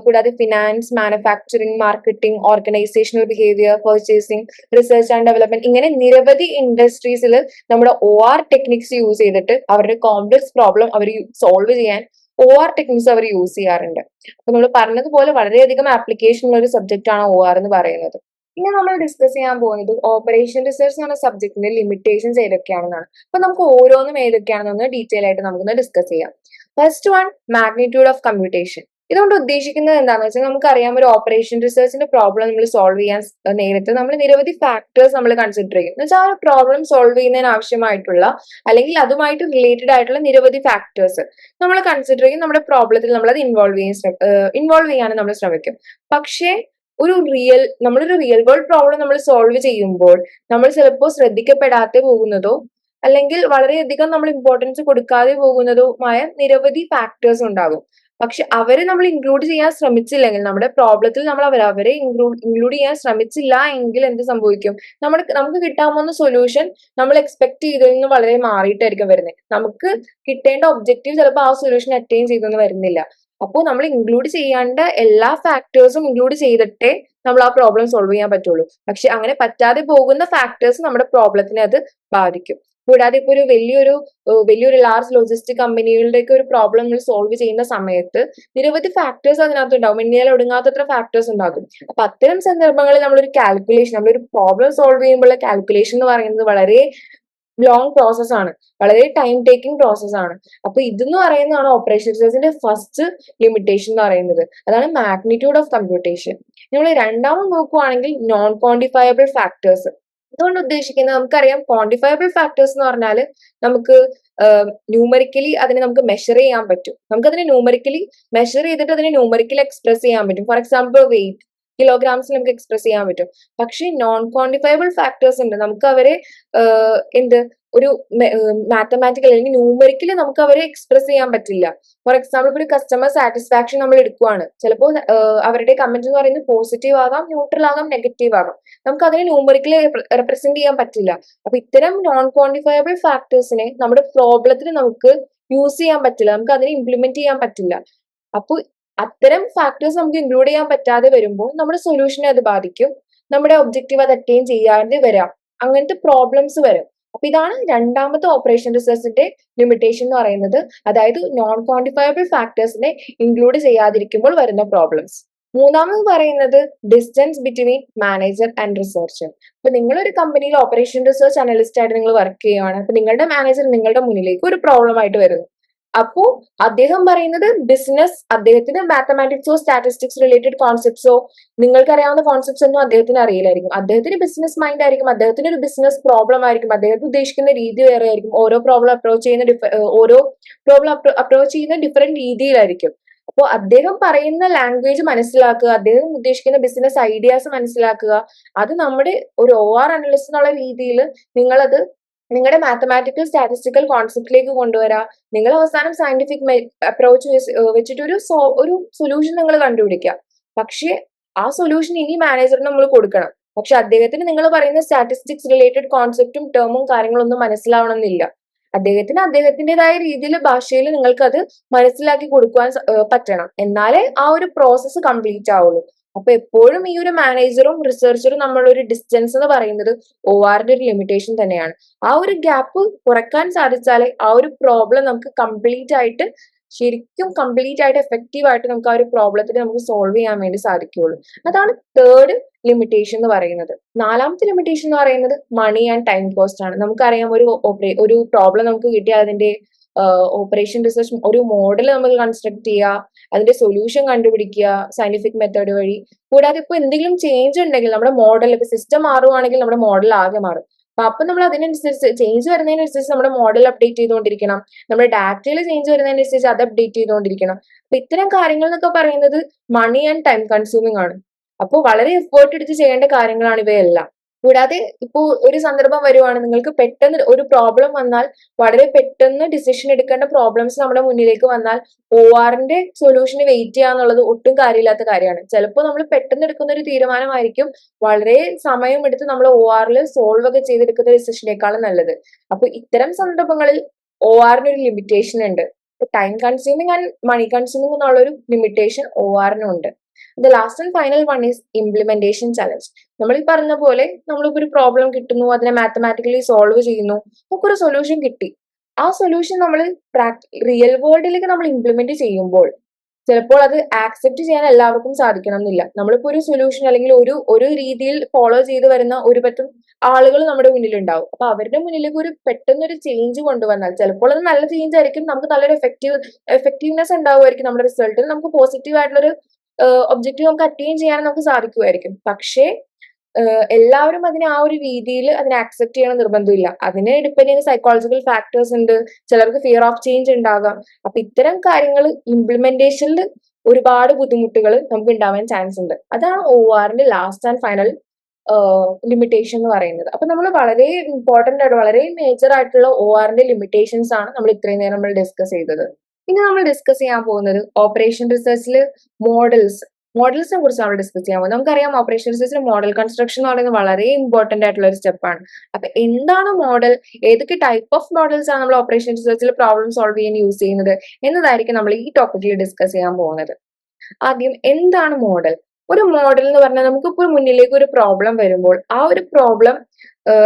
കൂടാതെ finance manufacturing marketing organisational behaviour purchasing research and development ഇങ്ങനെ നിരവധി ഇൻഡസ്ട്രീസിൽ നമ്മുടെ ഒ ആർ ടെക്നിക്സ് യൂസ് ചെയ്തിട്ട് അവരുടെ കോംപ്ലക്സ് പ്രോബ്ലം അവർ സോൾവ് ചെയ്യാൻ ഒ ആർ ടെക്നിക്സ് അവർ യൂസ് ചെയ്യാറുണ്ട്. അപ്പൊ നമ്മൾ പറഞ്ഞതുപോലെ വളരെയധികം ആപ്ലിക്കേഷൻ ഉള്ള ഒരു സബ്ജക്റ്റ് ആണ് ഒ ആർ എന്ന് പറയുന്നത്. പിന്നെ നമ്മൾ ഡിസ്കസ് ചെയ്യാൻ പോകുന്നത് ഓപ്പറേഷൻ റിസർച്ച് എന്ന സബ്ജക്റ്റിന്റെ ലിമിറ്റേഷൻസ് ഏതൊക്കെയാണെന്നാണ്. അപ്പൊ നമുക്ക് ഓരോന്നും ഏതൊക്കെയാണെന്നൊന്ന് ഡീറ്റെയിൽ ആയിട്ട് നമുക്കൊന്ന് ഡിസ്കസ് ചെയ്യാം. First one magnitude of computation ഇതുകൊണ്ട് ഉദ്ദേശിക്കുന്നത് എന്താണെന്ന് വെച്ചാൽ നമുക്കറിയാം ഒരു ഓപ്പറേഷൻ റിസർച്ചിന്റെ പ്രോബ്ലം നമ്മൾ സോൾവ് ചെയ്യാൻ നേരത്തെ നമ്മൾ നിരവധി ഫാക്ടേഴ്സ് നമ്മൾ കൺസിഡർ ചെയ്യും. എന്ന് വെച്ചാൽ ആ ഒരു പ്രോബ്ലം സോൾവ് ചെയ്യുന്നതിന് ആവശ്യമായിട്ടുള്ള അല്ലെങ്കിൽ അതുമായിട്ട് റിലേറ്റഡ് ആയിട്ടുള്ള നിരവധി ഫാക്ടേഴ്സ് നമ്മൾ കൺസിഡർ ചെയ്യും. നമ്മുടെ പ്രോബ്ലത്തിൽ നമ്മൾ അത് ഇൻവോൾവ് ചെയ്യാൻ ഇൻവോൾവ് ചെയ്യാനും നമ്മൾ ശ്രമിക്കും. പക്ഷേ ഒരു റിയൽ നമ്മളൊരു റിയൽ വേൾഡ് പ്രോബ്ലം നമ്മൾ സോൾവ് ചെയ്യുമ്പോൾ നമ്മൾ ചിലപ്പോൾ ശ്രദ്ധിക്കപ്പെടാതെ പോകുന്നതോ അല്ലെങ്കിൽ വളരെയധികം നമ്മൾ ഇമ്പോർട്ടൻസ് കൊടുക്കാതെ പോകുന്നതുമായ നിരവധി ഫാക്ടേഴ്സ് ഉണ്ടാകും. പക്ഷെ അവരെ നമ്മൾ ഇൻക്ലൂഡ് ചെയ്യാൻ ശ്രമിച്ചില്ലെങ്കിൽ നമ്മുടെ പ്രോബ്ലത്തിൽ നമ്മൾ അവർ അവരെ ഇൻക്ലൂഡ് ഇൻക്ലൂഡ് ചെയ്യാൻ ശ്രമിച്ചില്ല എങ്കിൽ എന്ത് സംഭവിക്കും? നമ്മൾ നമുക്ക് കിട്ടാൻ പോകുന്ന സൊല്യൂഷൻ നമ്മൾ എക്സ്പെക്ട് ചെയ്തതിൽ നിന്ന് വളരെ മാറിയിട്ടായിരിക്കും വരുന്നത്. നമുക്ക് കിട്ടേണ്ട ഒബ്ജക്റ്റീവ് ചിലപ്പോൾ ആ സൊല്യൂഷൻ അറ്റൈൻ ചെയ്തൊന്നും വരുന്നില്ല. അപ്പോൾ നമ്മൾ ഇൻക്ലൂഡ് ചെയ്യേണ്ട എല്ലാ ഫാക്ടേഴ്സും ഇൻക്ലൂഡ് ചെയ്തിട്ടേ നമ്മൾ ആ പ്രോബ്ലം സോൾവ് ചെയ്യാൻ പറ്റുള്ളൂ. പക്ഷെ അങ്ങനെ പറ്റാതെ പോകുന്ന ഫാക്ടേഴ്സ് നമ്മുടെ പ്രോബ്ലത്തിനെ അത് ബാധിക്കും. കൂടാതെ ഇപ്പോൾ ഒരു വലിയൊരു വലിയൊരു ലാർജ് ലോജിസ്റ്റിക് കമ്പനികളുടെയൊക്കെ ഒരു പ്രോബ്ലം സോൾവ് ചെയ്യുന്ന സമയത്ത് നിരവധി ഫാക്ടേഴ്സ് അതിനകത്ത് ഉണ്ടാവും എണ്ണിയാൽ ഒടുങ്ങാത്തത്ര ഫാക്ടേഴ്സ് ഉണ്ടാകും. അപ്പൊ അത്തരം സന്ദർഭങ്ങളിൽ നമ്മളൊരു കാൽക്കുലേഷൻ നമ്മളൊരു പ്രോബ്ലം സോൾവ് ചെയ്യുമ്പോഴുള്ള കാൽക്കുലേഷൻ എന്ന് പറയുന്നത് വളരെ ലോങ് പ്രോസസ് ആണ്. വളരെ ടൈം ടേക്കിംഗ് പ്രോസസ് ആണ്. അപ്പൊ ഇതെന്ന് പറയുന്നതാണ് ഓപ്പറേഷൻ ഫസ്റ്റ് ലിമിറ്റേഷൻ എന്ന് പറയുന്നത്. അതാണ് മാഗ്നിറ്റ്യൂഡ് ഓഫ് കമ്പ്യൂട്ടേഷൻ നമ്മൾ രണ്ടാമത് നോക്കുവാണെങ്കിൽ നോൺ ക്വാണ്ടിഫയബിൾ ഫാക്ടേഴ്സ് അതുകൊണ്ട് ഉദ്ദേശിക്കുന്നത് നമുക്കറിയാം ക്വാണ്ടിഫയബിൾ ഫാക്ടേഴ്സ് എന്ന് പറഞ്ഞാൽ നമുക്ക് ന്യൂമറിക്കലി അതിനെ നമുക്ക് മെഷർ ചെയ്യാൻ പറ്റും. നമുക്ക് അതിനെ ന്യൂമറിക്കലി മെഷർ ചെയ്തിട്ട് അതിനെ ന്യൂമറിക്കലി എക്സ്പ്രസ് ചെയ്യാൻ പറ്റും. ഫോർ എക്സാമ്പിൾ വെയിറ്റ് കിലോഗ്രാംസിൽ നമുക്ക് എക്സ്പ്രസ് ചെയ്യാൻ പറ്റും. പക്ഷേ നോൺ ക്വാണ്ടിഫയബിൾ ഫാക്ടേഴ്സ് ഉണ്ട്. നമുക്ക് അവരെ എന്ത് ഒരു മാത്തമാറ്റിക്കൽ അല്ലെങ്കിൽ ന്യൂമറിക്കലി നമുക്ക് അവരെ എക്സ്പ്രസ് ചെയ്യാൻ പറ്റില്ല. ഫോർ എക്സാമ്പിൾ ഒരു കസ്റ്റമർ സാറ്റിസ്ഫാക്ഷൻ നമ്മൾ എടുക്കുവാണ്. ചിലപ്പോൾ അവരുടെ കമന്റ് എന്ന് പറയുന്നത് പോസിറ്റീവ് ആകാം ന്യൂട്രൽ ആകാം നെഗറ്റീവ് ആകാം. നമുക്ക് അതിനെ ന്യൂമറിക്കലി റെപ്രസെന്റ് ചെയ്യാൻ പറ്റില്ല. അപ്പൊ ഇത്തരം നോൺ ക്വാണ്ടിഫയബിൾ ഫാക്ടേഴ്സിനെ നമ്മുടെ പ്രോബ്ലത്തിന് നമുക്ക് യൂസ് ചെയ്യാൻ പറ്റില്ല. നമുക്ക് അതിനെ ഇംപ്ലിമെന്റ് ചെയ്യാൻ പറ്റില്ല. അപ്പോൾ അത്തരം ഫാക്ടേഴ്സ് നമുക്ക് ഇൻക്ലൂഡ് ചെയ്യാൻ പറ്റാതെ വരുമ്പോൾ നമ്മുടെ സൊല്യൂഷനെ അത് ബാധിക്കും. നമ്മുടെ ഒബ്ജക്റ്റീവ് അത് അറ്റൈൻ ചെയ്യാതെ വരാം. അങ്ങനത്തെ പ്രോബ്ലംസ് വരും. അപ്പൊ ഇതാണ് രണ്ടാമത്തെ ഓപ്പറേഷൻ റിസർച്ചിന്റെ ലിമിറ്റേഷൻ എന്ന് പറയുന്നത്. അതായത് നോൺ ക്വാണ്ടിഫയബിൾ ഫാക്ടേഴ്സിനെ ഇൻക്ലൂഡ് ചെയ്യാതിരിക്കുമ്പോൾ വരുന്ന പ്രോബ്ലംസ് മൂന്നാമത് പറയുന്നത് distance between manager and researcher അപ്പൊ നിങ്ങളൊരു കമ്പനിയിൽ ഓപ്പറേഷൻ റിസർച്ച് അനലിസ്റ്റ് ആയിട്ട് നിങ്ങൾ വർക്ക് ചെയ്യുകയാണ് അപ്പൊ നിങ്ങളുടെ മാനേജർ നിങ്ങളുടെ മുന്നിലേക്ക് ഒരു പ്രോബ്ലം ആയിട്ട് വരുന്നു. അപ്പോ അദ്ദേഹം പറയുന്നത് ബിസിനസ് അദ്ദേഹത്തിന് മാത്തമാറ്റിക്സോ സ്റ്റാറ്റിസ്റ്റിക്സ് റിലേറ്റഡ് കോൺസെപ്റ്റ്സോ നിങ്ങൾക്ക് അറിയാവുന്ന കോൺസെപ്റ്റ്സ് ഒന്നും അദ്ദേഹത്തിന് അറിയില്ലായിരിക്കും. അദ്ദേഹത്തിന് ബിസിനസ് മൈൻഡ് ആയിരിക്കും. അദ്ദേഹത്തിന് ഒരു ബിസിനസ് പ്രോബ്ലം ആയിരിക്കും. അദ്ദേഹത്തിന് ഉദ്ദേശിക്കുന്ന രീതി വേറെ ആയിരിക്കും. ഓരോ പ്രോബ്ലം അപ്രോച്ച് ചെയ്യുന്ന ഓരോ പ്രോബ്ലം അപ്രോച്ച് ചെയ്യുന്ന ഡിഫറെന്റ് രീതിയിലായിരിക്കും. അപ്പോൾ അദ്ദേഹം പറയുന്ന ലാംഗ്വേജ് മനസ്സിലാക്കുക അദ്ദേഹം ഉദ്ദേശിക്കുന്ന ബിസിനസ് ഐഡിയാസ് മനസ്സിലാക്കുക അത് നമ്മുടെ ഒരു ഒ ആർ അനലിസ്റ്റ് എന്നുള്ള രീതിയിൽ നിങ്ങളത് നിങ്ങളുടെ മാത്തമാറ്റിക്കൽ സ്റ്റാറ്റിസ്റ്റിക്കൽ കോൺസെപ്റ്റിലേക്ക് കൊണ്ടുവരാ. നിങ്ങൾ അവസാനം സയന്റിഫിക് അപ്രോച്ച് വെച്ചിട്ട് ഒരു ഒരു സൊല്യൂഷൻ നിങ്ങൾ കണ്ടുപിടിക്കുക പക്ഷേ ആ സൊല്യൂഷൻ ഇനി മാനേജറിന് നമ്മൾ കൊടുക്കണം. പക്ഷെ അദ്ദേഹത്തിന് നിങ്ങൾ പറയുന്ന സ്റ്റാറ്റിസ്റ്റിക്സ് റിലേറ്റഡ് കോൺസെപ്റ്റും ടേമും കാര്യങ്ങളൊന്നും മനസ്സിലാവണമെന്നില്ല. അദ്ദേഹത്തിന് അദ്ദേഹത്തിന്റെതായ രീതിയിൽ ഭാഷയിൽ നിങ്ങൾക്ക് അത് മനസ്സിലാക്കി കൊടുക്കുവാൻ പറ്റണം. എന്നാലേ ആ ഒരു പ്രോസസ്സ് കംപ്ലീറ്റ് ആവുള്ളൂ. അപ്പൊ എപ്പോഴും ഈ ഒരു മാനേജറും റിസർച്ചറും നമ്മളൊരു ഡിസ്റ്റൻസ് എന്ന് പറയുന്നത് ഒ ആറിന്റെ ഒരു ലിമിറ്റേഷൻ തന്നെയാണ്. ആ ഒരു ഗ്യാപ്പ് കുറയ്ക്കാൻ സാധിച്ചാലേ ആ ഒരു പ്രോബ്ലം നമുക്ക് കംപ്ലീറ്റ് ആയിട്ട് ശരിക്കും കംപ്ലീറ്റ് ആയിട്ട് എഫക്റ്റീവ് ആയിട്ട് നമുക്ക് ആ ഒരു പ്രോബ്ലത്തിന് നമുക്ക് സോൾവ് ചെയ്യാൻ വേണ്ടി സാധിക്കുകയുള്ളൂ. അതാണ് തേർഡ് ലിമിറ്റേഷൻ എന്ന് പറയുന്നത്. നാലാമത്തെ ലിമിറ്റേഷൻ എന്ന് പറയുന്നത് മണി ആൻഡ് ടൈം കോസ്റ്റ് ആണ്. നമുക്കറിയാം ഒരു ഒരു പ്രോബ്ലം നമുക്ക് കിട്ടിയാൽ അതിന്റെ ഓപ്പറേഷൻ റിസർച്ച് ഒരു മോഡൽ നമുക്ക് കൺസ്ട്രക്ട് ചെയ്യുക അതിന്റെ സൊല്യൂഷൻ കണ്ടുപിടിക്കുക സയന്റിഫിക് മെത്തേഡ് വഴി. കൂടാതെ ഇപ്പൊ എന്തെങ്കിലും ചേഞ്ച് ഉണ്ടെങ്കിൽ നമ്മുടെ മോഡൽ ഇപ്പൊ സിസ്റ്റം മാറുവാണെങ്കിൽ നമ്മുടെ മോഡൽ ആകെ മാറും. അപ്പൊ അപ്പൊ നമ്മൾ അതിനനുസരിച്ച് ചേഞ്ച് വരുന്നതിനനുസരിച്ച് നമ്മുടെ മോഡൽ അപ്ഡേറ്റ് ചെയ്തുകൊണ്ടിരിക്കണം. നമ്മുടെ ഡാറ്റയിൽ ചേഞ്ച് വരുന്നതിനനുസരിച്ച് അത് അപ്ഡേറ്റ് ചെയ്തുകൊണ്ടിരിക്കണം. അപ്പൊ ഇത്തരം കാര്യങ്ങൾ എന്നൊക്കെ പറയുന്നത് മണി ആൻഡ് ടൈം കൺസ്യൂമിംഗ് ആണ്. അപ്പോൾ വളരെ എഫേർട്ട് എടുത്ത് ചെയ്യേണ്ട കാര്യങ്ങളാണ് ഇവയെല്ലാം. കൂടാതെ ഇപ്പോൾ ഒരു സന്ദർഭം വരുവാണ്. നിങ്ങൾക്ക് പെട്ടെന്ന് ഒരു പ്രോബ്ലം വന്നാൽ വളരെ പെട്ടെന്ന് ഡിസിഷൻ എടുക്കേണ്ട പ്രോബ്ലംസ് നമ്മുടെ മുന്നിലേക്ക് വന്നാൽ ഒ ആറിന്റെ സൊല്യൂഷന് വെയിറ്റ് ചെയ്യുക എന്നുള്ളത് ഒട്ടും കാര്യമില്ലാത്ത കാര്യമാണ്. ചിലപ്പോൾ നമ്മൾ പെട്ടെന്ന് എടുക്കുന്ന ഒരു തീരുമാനമായിരിക്കും. വളരെ സമയം എടുത്ത് നമ്മൾ ഒ ആറിൽ സോൾവ് ഒക്കെ ചെയ്തെടുക്കുന്ന ഡിസിഷനേക്കാളും നല്ലത്. അപ്പൊ ഇത്തരം സന്ദർഭങ്ങളിൽ ഒ ആറിന് ഒരു ലിമിറ്റേഷൻ ഉണ്ട്. Time consuming and money consuming എന്നുള്ള ഒരു limitation O ആറിനുണ്ട് the last and final one is implementation challenge നമ്മൾ ഈ പറഞ്ഞ പോലെ നമ്മളിപ്പോ ഒരു പ്രോബ്ലം കിട്ടുന്നു അതിനെ മാത്തമാറ്റിക്കലി സോൾവ് ചെയ്യുന്നു നമുക്കൊരു സൊല്യൂഷൻ കിട്ടി. ആ സൊല്യൂഷൻ നമ്മൾ റിയൽ വേൾഡിലേക്ക് നമ്മൾ ഇംപ്ലിമെന്റ് ചെയ്യുമ്പോൾ ചിലപ്പോൾ അത് ആക്സെപ്റ്റ് ചെയ്യാൻ എല്ലാവർക്കും സാധിക്കണം എന്നില്ല. നമ്മളിപ്പോ ഒരു സൊല്യൂഷൻ അല്ലെങ്കിൽ ഒരു ഒരു രീതിയിൽ ഫോളോ ചെയ്ത് വരുന്ന ഒരു പറ്റും ആളുകൾ നമ്മുടെ മുന്നിലുണ്ടാവും. അപ്പൊ അവരുടെ മുന്നിലേക്ക് ഒരു പെട്ടെന്ന് ഒരു ചേഞ്ച് കൊണ്ടുവന്നാൽ ചിലപ്പോൾ അത് നല്ല ചേഞ്ച് ആയിരിക്കും നമുക്ക് നല്ലൊരു എഫക്റ്റീവ് എഫക്റ്റീവ്നെസ് ഉണ്ടാവുമായിരിക്കും നമ്മുടെ റിസൾട്ടിൽ നമുക്ക് പോസിറ്റീവ് ആയിട്ടുള്ളൊരു ഒബ്ജക്റ്റീവ് നമുക്ക് അറ്റൈൻ ചെയ്യാൻ നമുക്ക് സാധിക്കുമായിരിക്കും. പക്ഷേ എല്ലാവരും അതിനെ ആ ഒരു രീതിയിൽ അതിനെ ആക്സെപ്റ്റ് ചെയ്യണം നിർബന്ധമില്ല. അതിനെ ഡിപ്പെൻഡ് ചെയ്യുന്ന സൈക്കോളജിക്കൽ ഫാക്ടേഴ്സ് ഉണ്ട്. ചിലർക്ക് ഫിയർ ഓഫ് ചേഞ്ച് ഉണ്ടാകാം. അപ്പൊ ഇത്തരം കാര്യങ്ങൾ ഇംപ്ലിമെന്റേഷനിൽ ഒരുപാട് ബുദ്ധിമുട്ടുകൾ നമുക്ക് ഉണ്ടാവാൻ ചാൻസ് ഉണ്ട്. അതാണ് ഒ ആറിന്റെ ലാസ്റ്റ് ആൻഡ് ഫൈനൽ ലിമിറ്റേഷൻ എന്ന് പറയുന്നത്. അപ്പൊ നമ്മൾ വളരെ ഇമ്പോർട്ടന്റ് ആയിട്ട് വളരെ മേജർ ആയിട്ടുള്ള ഒ ആറിന്റെ ലിമിറ്റേഷൻസ് ആണ് നമ്മൾ ഇത്രയും നേരം നമ്മൾ ഡിസ്കസ് ചെയ്തത്. ഇനി നമ്മൾ ഡിസ്കസ് ചെയ്യാൻ പോകുന്നത് ഓപ്പറേഷൻ റിസർച്ചിൽ മോഡൽസ് മോഡൽസിനെ കുറിച്ച് നമ്മൾ ഡിസ്കസ് ചെയ്യാൻ പോകുന്നത്. നമുക്കറിയാം ഓപ്പറേഷൻ റിസർച്ചിൽ മോഡൽ കൺസ്ട്രക്ഷൻ എന്ന് പറയുന്നത് വളരെ ഇമ്പോർട്ടന്റ് ആയിട്ടുള്ള ഒരു സ്റ്റെപ്പാണ് അപ്പൊ എന്താണ് മോഡൽ ഏതൊക്കെ ടൈപ്പ് ഓഫ് മോഡൽസ് ആണ് നമ്മൾ ഓപ്പറേഷൻ റിസർച്ചിൽ പ്രോബ്ലം സോൾവ് ചെയ്യാൻ യൂസ് ചെയ്യുന്നത്? എന്നതായിരിക്കും നമ്മൾ ഈ ടോപ്പിക്കിൽ ഡിസ്കസ് ചെയ്യാൻ പോകുന്നത്. ആദ്യം എന്താണ് മോഡൽ ഒരു മോഡൽ എന്ന് പറഞ്ഞാൽ നമുക്കിപ്പോൾ മുന്നിലേക്ക് ഒരു പ്രോബ്ലം വരുമ്പോൾ ആ ഒരു പ്രോബ്ലം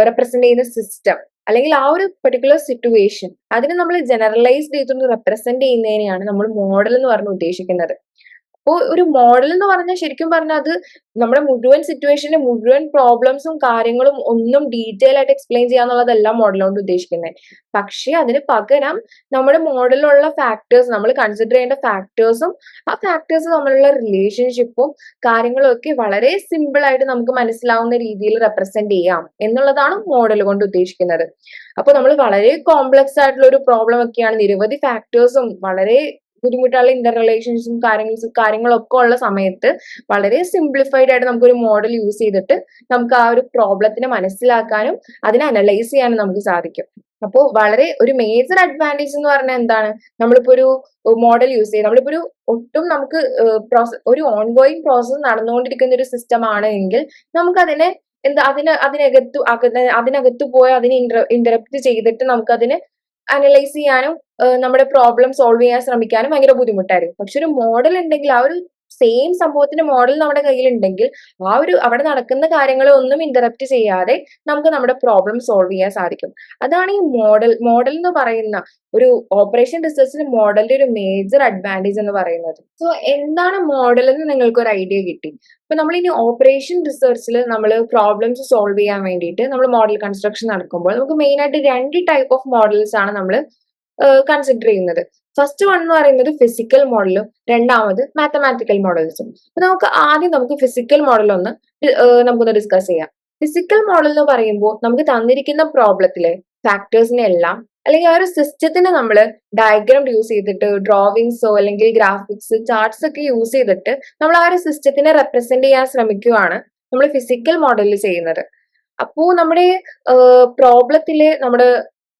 റെപ്രസെന്റ് ചെയ്യുന്ന സിസ്റ്റം അല്ലെങ്കിൽ ആ ഒരു പെർട്ടിക്കുലർ സിറ്റുവേഷൻ അതിനെ നമ്മൾ ജനറലൈസ്ഡ് ചെയ്തുകൊണ്ട് റെപ്രസെന്റ് ചെയ്യുന്നതിനെയാണ് നമ്മൾ മോഡൽ എന്ന് പറഞ്ഞ് ഉദ്ദേശിക്കുന്നത്. അപ്പോൾ ഒരു മോഡൽ എന്ന് പറഞ്ഞാൽ ശരിക്കും പറഞ്ഞാൽ അത് നമ്മുടെ മുഴുവൻ സിറ്റുവേഷന്റെ മുഴുവൻ പ്രോബ്ലംസും കാര്യങ്ങളും ഒന്നും ഡീറ്റെയിൽ ആയിട്ട് എക്സ്പ്ലെയിൻ ചെയ്യാന്നുള്ളതല്ല മോഡൽ കൊണ്ട് ഉദ്ദേശിക്കുന്നത് പക്ഷേ അതിന് പകരം നമ്മുടെ മോഡലിലുള്ള ഫാക്ടേഴ്സ് നമ്മൾ കൺസിഡർ ചെയ്യേണ്ട ഫാക്ടേഴ്സും ആ ഫാക്ടേഴ്സ് തമ്മിലുള്ള റിലേഷൻഷിപ്പും കാര്യങ്ങളും ഒക്കെ വളരെ സിമ്പിൾ ആയിട്ട് നമുക്ക് മനസ്സിലാവുന്ന രീതിയിൽ റെപ്രസെന്റ് ചെയ്യാം എന്നുള്ളതാണ് മോഡൽ കൊണ്ട് ഉദ്ദേശിക്കുന്നത്. അപ്പൊ നമ്മൾ വളരെ കോംപ്ലക്സ് ആയിട്ടുള്ള ഒരു പ്രോബ്ലം ഒക്കെയാണ് നിരവധി ഫാക്ടേഴ്സും വളരെ ബുദ്ധിമുട്ടുള്ള ഇന്റർ റിലേഷൻസും കാര്യങ്ങളും കാര്യങ്ങളൊക്കെ ഉള്ള സമയത്ത് വളരെ സിംപ്ലിഫൈഡ് ആയിട്ട് നമുക്കൊരു മോഡൽ യൂസ് ചെയ്തിട്ട് നമുക്ക് ആ ഒരു പ്രോബ്ലത്തിനെ മനസ്സിലാക്കാനും അതിനെ അനലൈസ് ചെയ്യാനും നമുക്ക് സാധിക്കും. അപ്പോൾ വളരെ ഒരു മേജർ അഡ്വാന്റേജ് എന്ന് പറഞ്ഞാൽ എന്താണ്? നമ്മളിപ്പോ ഒരു മോഡൽ യൂസ് ചെയ്ത് നമ്മളിപ്പോ ഒരു ഒട്ടും നമുക്ക് പ്രോസസ് ഒരു ഓൺഗോയിങ് പ്രോസസ്സ് നടന്നുകൊണ്ടിരിക്കുന്ന ഒരു സിസ്റ്റം ആണ് എങ്കിൽ നമുക്കതിനെ എന്താ അതിന് അതിനകത്ത് അതിനകത്ത് പോയി അതിനെ ഇന്റർ ഇന്ററപ്റ്റ് ചെയ്തിട്ട് നമുക്കതിനെ അനലൈസ് ചെയ്യാനും നമ്മുടെ പ്രോബ്ലം സോൾവ് ചെയ്യാൻ ശ്രമിക്കാനും ഭയങ്കര ബുദ്ധിമുട്ടായിരിക്കും പക്ഷെ ഒരു മോഡൽ ഉണ്ടെങ്കിൽ ആ ഒരു സെയിം സംഭവത്തിന്റെ മോഡൽ നമ്മുടെ കയ്യിൽ ഉണ്ടെങ്കിൽ ആ ഒരു അവിടെ നടക്കുന്ന കാര്യങ്ങളെ ഒന്നും ഇന്ററപ്റ്റ് ചെയ്യാതെ നമുക്ക് നമ്മുടെ പ്രോബ്ലം സോൾവ് ചെയ്യാൻ സാധിക്കും. അതാണ് ഈ മോഡൽ മോഡൽ എന്ന് പറയുന്ന ഒരു ഓപ്പറേഷൻ റിസർച്ചിന്റെ മോഡലിന്റെ ഒരു മേജർ അഡ്വാന്റേജ് എന്ന് പറയുന്നത്. സോ എന്താണ് മോഡൽ എന്ന് നിങ്ങൾക്ക് ഒരു ഐഡിയ കിട്ടി? അപ്പൊ നമ്മൾ ഇനി ഓപ്പറേഷൻ റിസർച്ചിൽ നമ്മൾ പ്രോബ്ലംസ് സോൾവ് ചെയ്യാൻ വേണ്ടിയിട്ട് നമ്മൾ മോഡൽ കൺസ്ട്രക്ഷൻ നടക്കുമ്പോൾ നമുക്ക് മെയിൻ ആയിട്ട് രണ്ട് ടൈപ്പ് ഓഫ് മോഡൽസ് ആണ് നമ്മൾ കൺസിഡർ ചെയ്യുന്നത്. ഫസ്റ്റ് വൺ എന്ന് പറയുന്നത് ഫിസിക്കൽ മോഡലും രണ്ടാമത് മാത്തമാറ്റിക്കൽ മോഡൽസും അപ്പൊ നമുക്ക് ആദ്യം നമുക്ക് ഫിസിക്കൽ മോഡൽ ഒന്ന് നമുക്കൊന്ന് ഡിസ്കസ് ചെയ്യാം. ഫിസിക്കൽ മോഡൽ എന്ന് പറയുമ്പോൾ നമുക്ക് തന്നിരിക്കുന്ന പ്രോബ്ലത്തിലെ ഫാക്ടേഴ്സിനെ എല്ലാം അല്ലെങ്കിൽ ആ ഒരു സിസ്റ്റത്തിന് നമ്മൾ ഡയഗ്രാം യൂസ് ചെയ്തിട്ട് ഡ്രോവിങ്സോ അല്ലെങ്കിൽ ഗ്രാഫിക്സ് ചാർട്ട്സ് ഒക്കെ യൂസ് ചെയ്തിട്ട് നമ്മൾ ആ ഒരു സിസ്റ്റത്തിനെ റെപ്രസെന്റ് ചെയ്യാൻ ശ്രമിക്കുകയാണ് നമ്മൾ ഫിസിക്കൽ മോഡലിൽ ചെയ്യുന്നത്. അപ്പോൾ നമ്മുടെ പ്രോബ്ലത്തിലെ നമ്മുടെ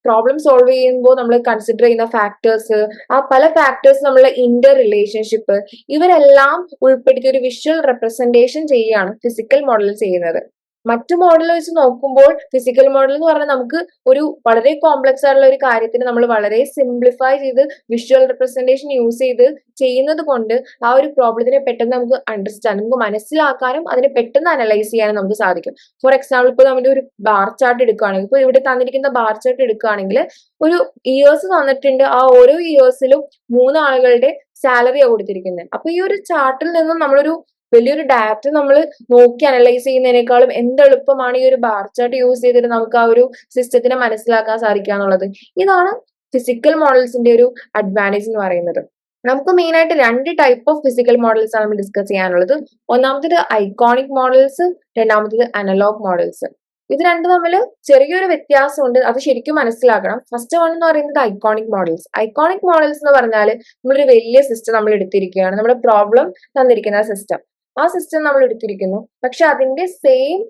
പ്രോബ്ലം സോൾവ് ചെയ്യുമ്പോൾ നമ്മൾ കൺസിഡർ ചെയ്യുന്ന ഫാക്ടേഴ്സ് ആ പല ഫാക്ടേഴ്സ് നമ്മളെ ഇന്റർ റിലേഷൻഷിപ്പ് ഇവരെല്ലാം ഉൾപ്പെടുത്തി ഒരു വിഷ്വൽ റെപ്രസെന്റേഷൻ ചെയ്യുകയാണ് ഫിസിക്കൽ മോഡൽ ചെയ്യുന്നത്. മറ്റു മോഡൽ വെച്ച് നോക്കുമ്പോൾ ഫിസിക്കൽ മോഡൽ എന്ന് പറഞ്ഞാൽ നമുക്ക് ഒരു വളരെ കോംപ്ലക്സ് ആയിട്ടുള്ള ഒരു കാര്യത്തിന് നമ്മൾ വളരെ സിംപ്ലിഫൈ ചെയ്ത് വിഷ്വൽ റെപ്രസെന്റേഷൻ യൂസ് ചെയ്ത് ചെയ്യുന്നത് കൊണ്ട് ആ ഒരു പ്രോബ്ലത്തിനെ പെട്ടെന്ന് നമുക്ക് അണ്ടർസ്റ്റാൻഡ് നമുക്ക് മനസ്സിലാക്കാനും അതിനെ പെട്ടെന്ന് അനലൈസ് ചെയ്യാനും നമുക്ക് സാധിക്കും. ഫോർ എക്സാമ്പിൾ ഇപ്പോൾ നമ്മുടെ ഒരു ബാർ ചാർട്ട് എടുക്കുകയാണെങ്കിൽ ഇപ്പോൾ ഇവിടെ തന്നിരിക്കുന്ന ബാർ ചാർട്ട് എടുക്കുകയാണെങ്കിൽ ഒരു ഇയേഴ്സ് തന്നിട്ടുണ്ട് ആ ഓരോ ഇയേഴ്സിലും മൂന്ന് ആളുകളുടെ സാലറിയാണ് കൊടുത്തിരിക്കുന്നത്. അപ്പൊ ഈ ഒരു ചാർട്ടിൽ നിന്നും നമ്മളൊരു വലിയൊരു ഡാറ്റ നമ്മൾ നോക്കി അനലൈസ് ചെയ്യുന്നതിനേക്കാളും എന്ത് എളുപ്പമാണ് ഈ ഒരു ബാർ ചാർട്ട് യൂസ് ചെയ്തിട്ട് നമുക്ക് ആ ഒരു സിസ്റ്റത്തിനെ മനസ്സിലാക്കാൻ സാധിക്കുക എന്നുള്ളത്. ഇതാണ് ഫിസിക്കൽ മോഡൽസിന്റെ ഒരു അഡ്വാന്റേജ് എന്ന് പറയുന്നത്. നമുക്ക് മെയിൻ ആയിട്ട് രണ്ട് ടൈപ്പ് ഓഫ് ഫിസിക്കൽ മോഡൽസ് ആണ് നമ്മൾ ഡിസ്കസ് ചെയ്യാനുള്ളത്. ഒന്നാമത്തേത് ഐക്കോണിക് മോഡൽസ് രണ്ടാമത്തേത് അനലോഗ് മോഡൽസ് ഇത് രണ്ടും തമ്മിൽ ചെറിയൊരു വ്യത്യാസമുണ്ട്. അത് ശരിക്കും മനസ്സിലാക്കണം. ഫസ്റ്റ് വൺ എന്ന് പറയുന്നത് ഐക്കോണിക് മോഡൽസ് ഐക്കോണിക് മോഡൽസ് എന്ന് പറഞ്ഞാൽ നമ്മളൊരു വലിയ സിസ്റ്റം നമ്മൾ എടുത്തിരിക്കുകയാണ്. നമ്മുടെ പ്രോബ്ലം തന്നിരിക്കുന്ന സിസ്റ്റം ആ സിസ്റ്റം നമ്മൾ എടുത്തിരിക്കുന്നു. പക്ഷെ അതിന്റെ സെയിം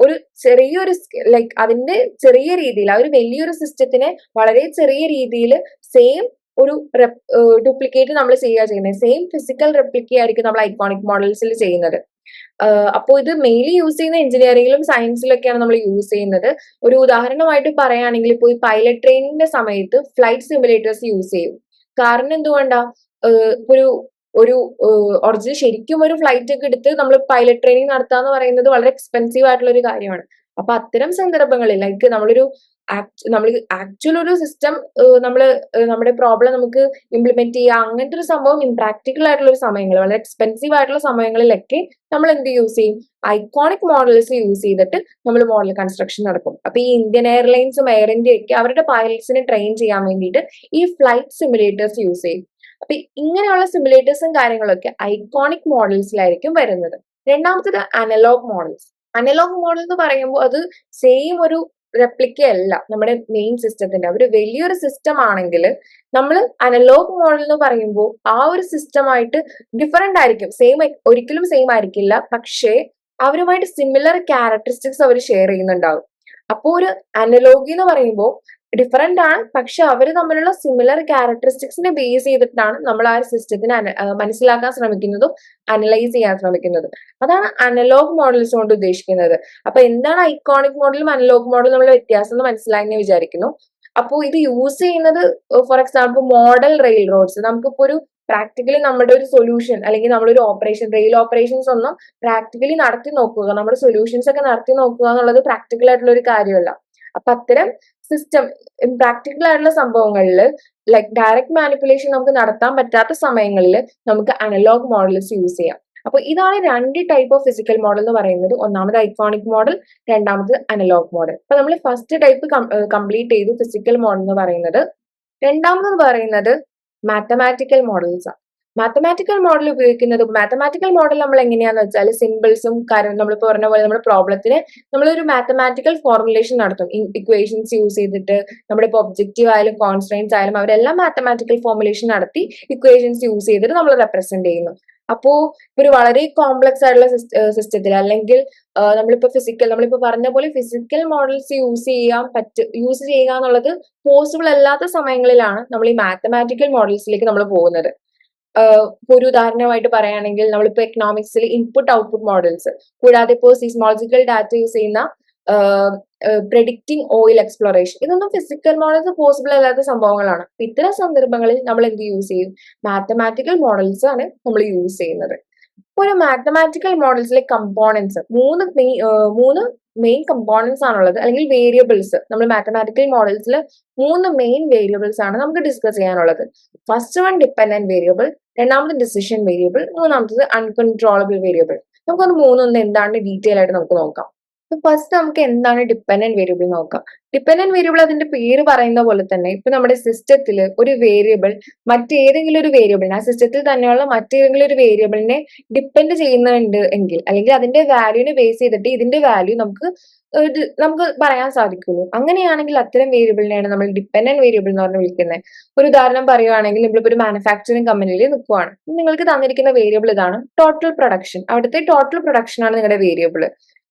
ഒരു ചെറിയൊരു ലൈക്ക് അതിന്റെ ചെറിയ രീതിയിൽ ആ ഒരു വലിയൊരു സിസ്റ്റത്തിനെ വളരെ ചെറിയ രീതിയിൽ സെയിം ഒരു ഡ്യൂപ്ലിക്കേറ്റ് നമ്മൾ ചെയ്യുക ചെയ്യുന്നത്. സെയിം ഫിസിക്കൽ റെപ്ലിക്ക ആയിരിക്കും നമ്മൾ ഐക്കോണിക് മോഡൽസിൽ ചെയ്യുന്നത്. അപ്പോൾ ഇത് മെയിൻലി യൂസ് ചെയ്യുന്ന എഞ്ചിനീയറിംഗിലും സയൻസിലൊക്കെയാണ് നമ്മൾ യൂസ് ചെയ്യുന്നത്. ഒരു ഉദാഹരണമായിട്ട് പറയുകയാണെങ്കിൽ ഇപ്പോൾ ഈ പൈലറ്റ് ട്രെയിനിങ്ങിന്റെ സമയത്ത് ഫ്ലൈറ്റ് സിമുലേറ്റേഴ്സ് യൂസ് ചെയ്യും. കാരണം എന്തുകൊണ്ടാ? ഒരു ഒരു ഒറിജിനൽ ശരിക്കും ഒരു ഫ്ലൈറ്റ് ഒക്കെ എടുത്ത് നമ്മൾ പൈലറ്റ് ട്രെയിനിങ് നടത്താന്ന് പറയുന്നത് വളരെ എക്സ്പെൻസീവ് ആയിട്ടുള്ള ഒരു കാര്യമാണ്. അപ്പൊ അത്തരം സന്ദർഭങ്ങളിൽ ലൈക്ക് നമ്മളൊരു നമ്മൾ ആക്ച്വൽ ഒരു സിസ്റ്റം നമ്മൾ നമ്മുടെ പ്രോബ്ലം നമുക്ക് ഇംപ്ലിമെന്റ് ചെയ്യുക അങ്ങനത്തെ ഒരു സംഭവം ഇംപ്രാക്ടിക്കൽ ആയിട്ടുള്ള ഒരു സമയങ്ങൾ വളരെ എക്സ്പെൻസീവ് ആയിട്ടുള്ള സമയങ്ങളിലൊക്കെ നമ്മൾ എന്ത് യൂസ് ചെയ്യും? ഐക്കോണിക് മോഡൽസ് യൂസ് ചെയ്തിട്ട് നമ്മൾ മോഡൽ കൺസ്ട്രക്ഷൻ നടക്കും. അപ്പൊ ഈ ഇന്ത്യൻ എയർലൈൻസും എയർ ഇന്ത്യയൊക്കെ അവരുടെ പൈലറ്റ്സിനെ ട്രെയിൻ ചെയ്യാൻ വേണ്ടിയിട്ട് ഈ ഫ്ലൈറ്റ് സിമുലേറ്റേഴ്സ് യൂസ് ചെയ്യും. അപ്പൊ ഇങ്ങനെയുള്ള സിമുലേറ്റേഴ്സും കാര്യങ്ങളൊക്കെ ഐക്കോണിക് മോഡൽസിലായിരിക്കും വരുന്നത്. രണ്ടാമത്തത് അനലോഗ് മോഡൽസ് അനലോഗ് മോഡൽ എന്ന് പറയുമ്പോൾ അത് സെയിം ഒരു റെപ്ലിക്ക അല്ല നമ്മുടെ മെയിൻ സിസ്റ്റത്തിന്റെ ഒരു വലിയൊരു സിസ്റ്റം ആണെങ്കിൽ നമ്മൾ അനലോഗ് മോഡൽ എന്ന് പറയുമ്പോൾ ആ ഒരു സിസ്റ്റമായിട്ട് ഡിഫറെന്റ് ആയിരിക്കും. സെയിം ഒരിക്കലും സെയിം ആയിരിക്കില്ല. പക്ഷേ അവരുമായിട്ട് സിമിലർ ക്യാരക്ടറിസ്റ്റിക്സ് അവർ ഷെയർ ചെയ്യുന്നുണ്ടാവും. അപ്പോൾ ഒരു അനലോഗി എന്ന് പറയുമ്പോൾ ഡിഫറെന്റ് ആണ്. പക്ഷെ അവർ തമ്മിലുള്ള സിമിലർ ക്യാരക്ടറിസ്റ്റിക്സിനെ ബേസ് ചെയ്തിട്ടാണ് നമ്മൾ ആ ഒരു സിസ്റ്റത്തിനെ മനസ്സിലാക്കാൻ ശ്രമിക്കുന്നതും അനലൈസ് ചെയ്യാൻ ശ്രമിക്കുന്നതും. അതാണ് അനലോഗ് മോഡൽസ് കൊണ്ട് ഉദ്ദേശിക്കുന്നത്. അപ്പൊ എന്താണ് ഐക്കോണിക് മോഡലും അനലോഗ് മോഡലും നമ്മൾ വ്യത്യാസം എന്ന് മനസ്സിലായെന്ന് വിചാരിക്കുന്നു. അപ്പോൾ ഇത് യൂസ് ചെയ്യുന്നത് for example model rail roads നമുക്കിപ്പോ ഒരു പ്രാക്ടിക്കലി നമ്മുടെ ഒരു സൊല്യൂഷൻ അല്ലെങ്കിൽ നമ്മളൊരു ഓപ്പറേഷൻ റെയിൽ ഓപ്പറേഷൻസ് ഒന്നും പ്രാക്ടിക്കലി നടത്തി നോക്കുക. നമ്മുടെ സൊല്യൂഷൻസ് ഒക്കെ നടത്തി നോക്കുക എന്നുള്ളത് പ്രാക്ടിക്കൽ ആയിട്ടുള്ള ഒരു കാര്യമല്ല. അപ്പൊ അത്തരം സിസ്റ്റം പ്രാക്ടിക്കൽ ആയിട്ടുള്ള സംഭവങ്ങളിൽ ലൈക്ക് ഡയറക്റ്റ് മാനിപ്പുലേഷൻ നമുക്ക് നടത്താൻ പറ്റാത്ത സമയങ്ങളിൽ നമുക്ക് അനലോഗ് മോഡൽസ് യൂസ് ചെയ്യാം. അപ്പോൾ ഇതാണ് രണ്ട് ടൈപ്പ് ഓഫ് ഫിസിക്കൽ മോഡൽ എന്ന് പറയുന്നത്. ഒന്നാമത് ഐക്കോണിക് മോഡൽ രണ്ടാമത് അനലോഗ് മോഡൽ അപ്പൊ നമ്മൾ ഫസ്റ്റ് ടൈപ്പ് കംപ്ലീറ്റ് ചെയ്തു ഫിസിക്കൽ മോഡൽ എന്ന് പറയുന്നത്. രണ്ടാമത് പറയുന്നത് മാത്തമാറ്റിക്കൽ മോഡൽസ് ആണ് മാത്തമാറ്റിക്കൽ മോഡൽ ഉപയോഗിക്കുന്നത് മാത്തമാറ്റിക്കൽ മോഡൽ നമ്മൾ എങ്ങനെയാന്ന് വെച്ചാൽ സിമ്പിൾസും കാര്യം നമ്മൾ പറഞ്ഞ പോലെ നമ്മുടെ പ്രോബ്ലത്തിന് നമ്മളൊരു മാത്തമാറ്റിക്കൽ ഫോർമുലേഷൻ നടത്തും. ഇക്വേഷൻസ് യൂസ് ചെയ്തിട്ട് നമ്മുടെ ഇപ്പോൾ ഒബ്ജക്റ്റീവ് ആയാലും കോൺസ്ട്രെയിൻസ് ആയാലും അവരെല്ലാം മാത്തമാറ്റിക്കൽ ഫോർമുലേഷൻ നടത്തി ഇക്വേഷൻസ് യൂസ് ചെയ്തിട്ട് നമ്മൾ റെപ്രസെന്റ് ചെയ്യുന്നു. അപ്പോ ഒരു വളരെ കോംപ്ലക്സ് ആയിട്ടുള്ള സിസ്റ്റത്തിൽ അല്ലെങ്കിൽ നമ്മളിപ്പോ ഫിസിക്കൽ നമ്മളിപ്പോ പറഞ്ഞ പോലെ ഫിസിക്കൽ മോഡൽസ് യൂസ് ചെയ്യാൻ പറ്റ യൂസ് ചെയ്യുക എന്നുള്ളത് പോസിബിൾ അല്ലാത്ത സമയങ്ങളിലാണ് നമ്മൾ ഈ മാത്തമാറ്റിക്കൽ മോഡൽസിലേക്ക് നമ്മൾ പോകുന്നത്. ഒരു ഉദാഹരണമായിട്ട് പറയുകയാണെങ്കിൽ നമ്മളിപ്പോ എക്കണോമിക്സിൽ ഇൻപുട്ട് ഔട്ട്പുട്ട് മോഡൽസ് കൂടാതെ ഇപ്പോൾ സീസ്മോളജിക്കൽ ഡാറ്റ യൂസ് ചെയ്യുന്ന പ്രെഡിക്റ്റിംഗ് ഓയിൽ എക്സ്പ്ലോറേഷൻ ഇതൊന്നും ഫിസിക്കൽ മോഡൽസ് പോസിബിൾ അല്ലാത്ത സംഭവങ്ങളാണ്. ഇത്തരം സന്ദർഭങ്ങളിൽ നമ്മൾ എന്ത് യൂസ് ചെയ്യും? മാത്തമാറ്റിക്കൽ മോഡൽസ് ആണ് നമ്മൾ യൂസ് ചെയ്യുന്നത്. ഒരു മാത്തമാറ്റിക്കൽ മോഡൽസിലെ കമ്പോണൻസ് മൂന്ന് മൂന്ന് മെയിൻ കമ്പോണൻസ് ആണുള്ളത്. അല്ലെങ്കിൽ വേരിയബിൾസ് നമ്മൾ മാത്തമാറ്റിക്കൽ മോഡൽസിൽ മൂന്ന് മെയിൻ വേരിയബിൾസ് ആണ് നമുക്ക് ഡിസ്കസ് ചെയ്യാനുള്ളത്. ഫസ്റ്റ് വൺ ഡിപ്പെൻഡന്റ് വേരിയബിൾ രണ്ടാമത് ഡിസിഷൻ വേരിയബിൾ മൂന്നാമത്തത് അൺകൺട്രോളബിൾ വേരിയബിൾ നമുക്കൊന്ന് മൂന്നൊന്ന് എന്താണ് ഡീറ്റെയിൽ ആയിട്ട് നമുക്ക് നോക്കാം. ഫസ്റ്റ് നമുക്ക് എന്താണ് ഡിപ്പെൻഡന്റ് വേരിയബിൾ നോക്കാം. ഡിപ്പെൻഡന്റ് വേരിയബിൾ അതിന്റെ പേര് പറയുന്ന പോലെ തന്നെ ഇപ്പൊ നമ്മുടെ സിസ്റ്റത്തിൽ ഒരു വേരിയബിൾ മറ്റേതെങ്കിലും ഒരു വേരിയബിളിനെ ആ സിസ്റ്റത്തിൽ തന്നെയുള്ള മറ്റേതെങ്കിലും ഒരു വേരിയബിളിനെ ഡിപ്പെൻഡ് ചെയ്യുന്നുണ്ട് എങ്കിൽ അല്ലെങ്കിൽ അതിന്റെ വാല്യൂനെ ബേസ് ചെയ്തിട്ട് ഇതിന്റെ വാല്യൂ നമുക്ക് നമുക്ക് പറയാൻ സാധിക്കുള്ളൂ. അങ്ങനെയാണെങ്കിൽ അത്തരം വേരിയബിളിനെയാണ് നമ്മൾ ഡിപ്പെൻഡന്റ് വേരിയബിൾ എന്ന് പറഞ്ഞ് വിളിക്കുന്നത്. ഒരു ഉദാഹരണം പറയുവാണെങ്കിൽ നമ്മളിപ്പോ ഒരു മാനുഫാക്ചറിങ് കമ്പനിയിൽ നിൽക്കുവാണ്. നിങ്ങൾക്ക് തന്നിരിക്കുന്ന വേരിയബിൾ ഇതാണ് ടോട്ടൽ പ്രൊഡക്ഷൻ അവിടുത്തെ ടോട്ടൽ പ്രൊഡക്ഷൻ ആണ് നിങ്ങളുടെ വേരിയബിൾ.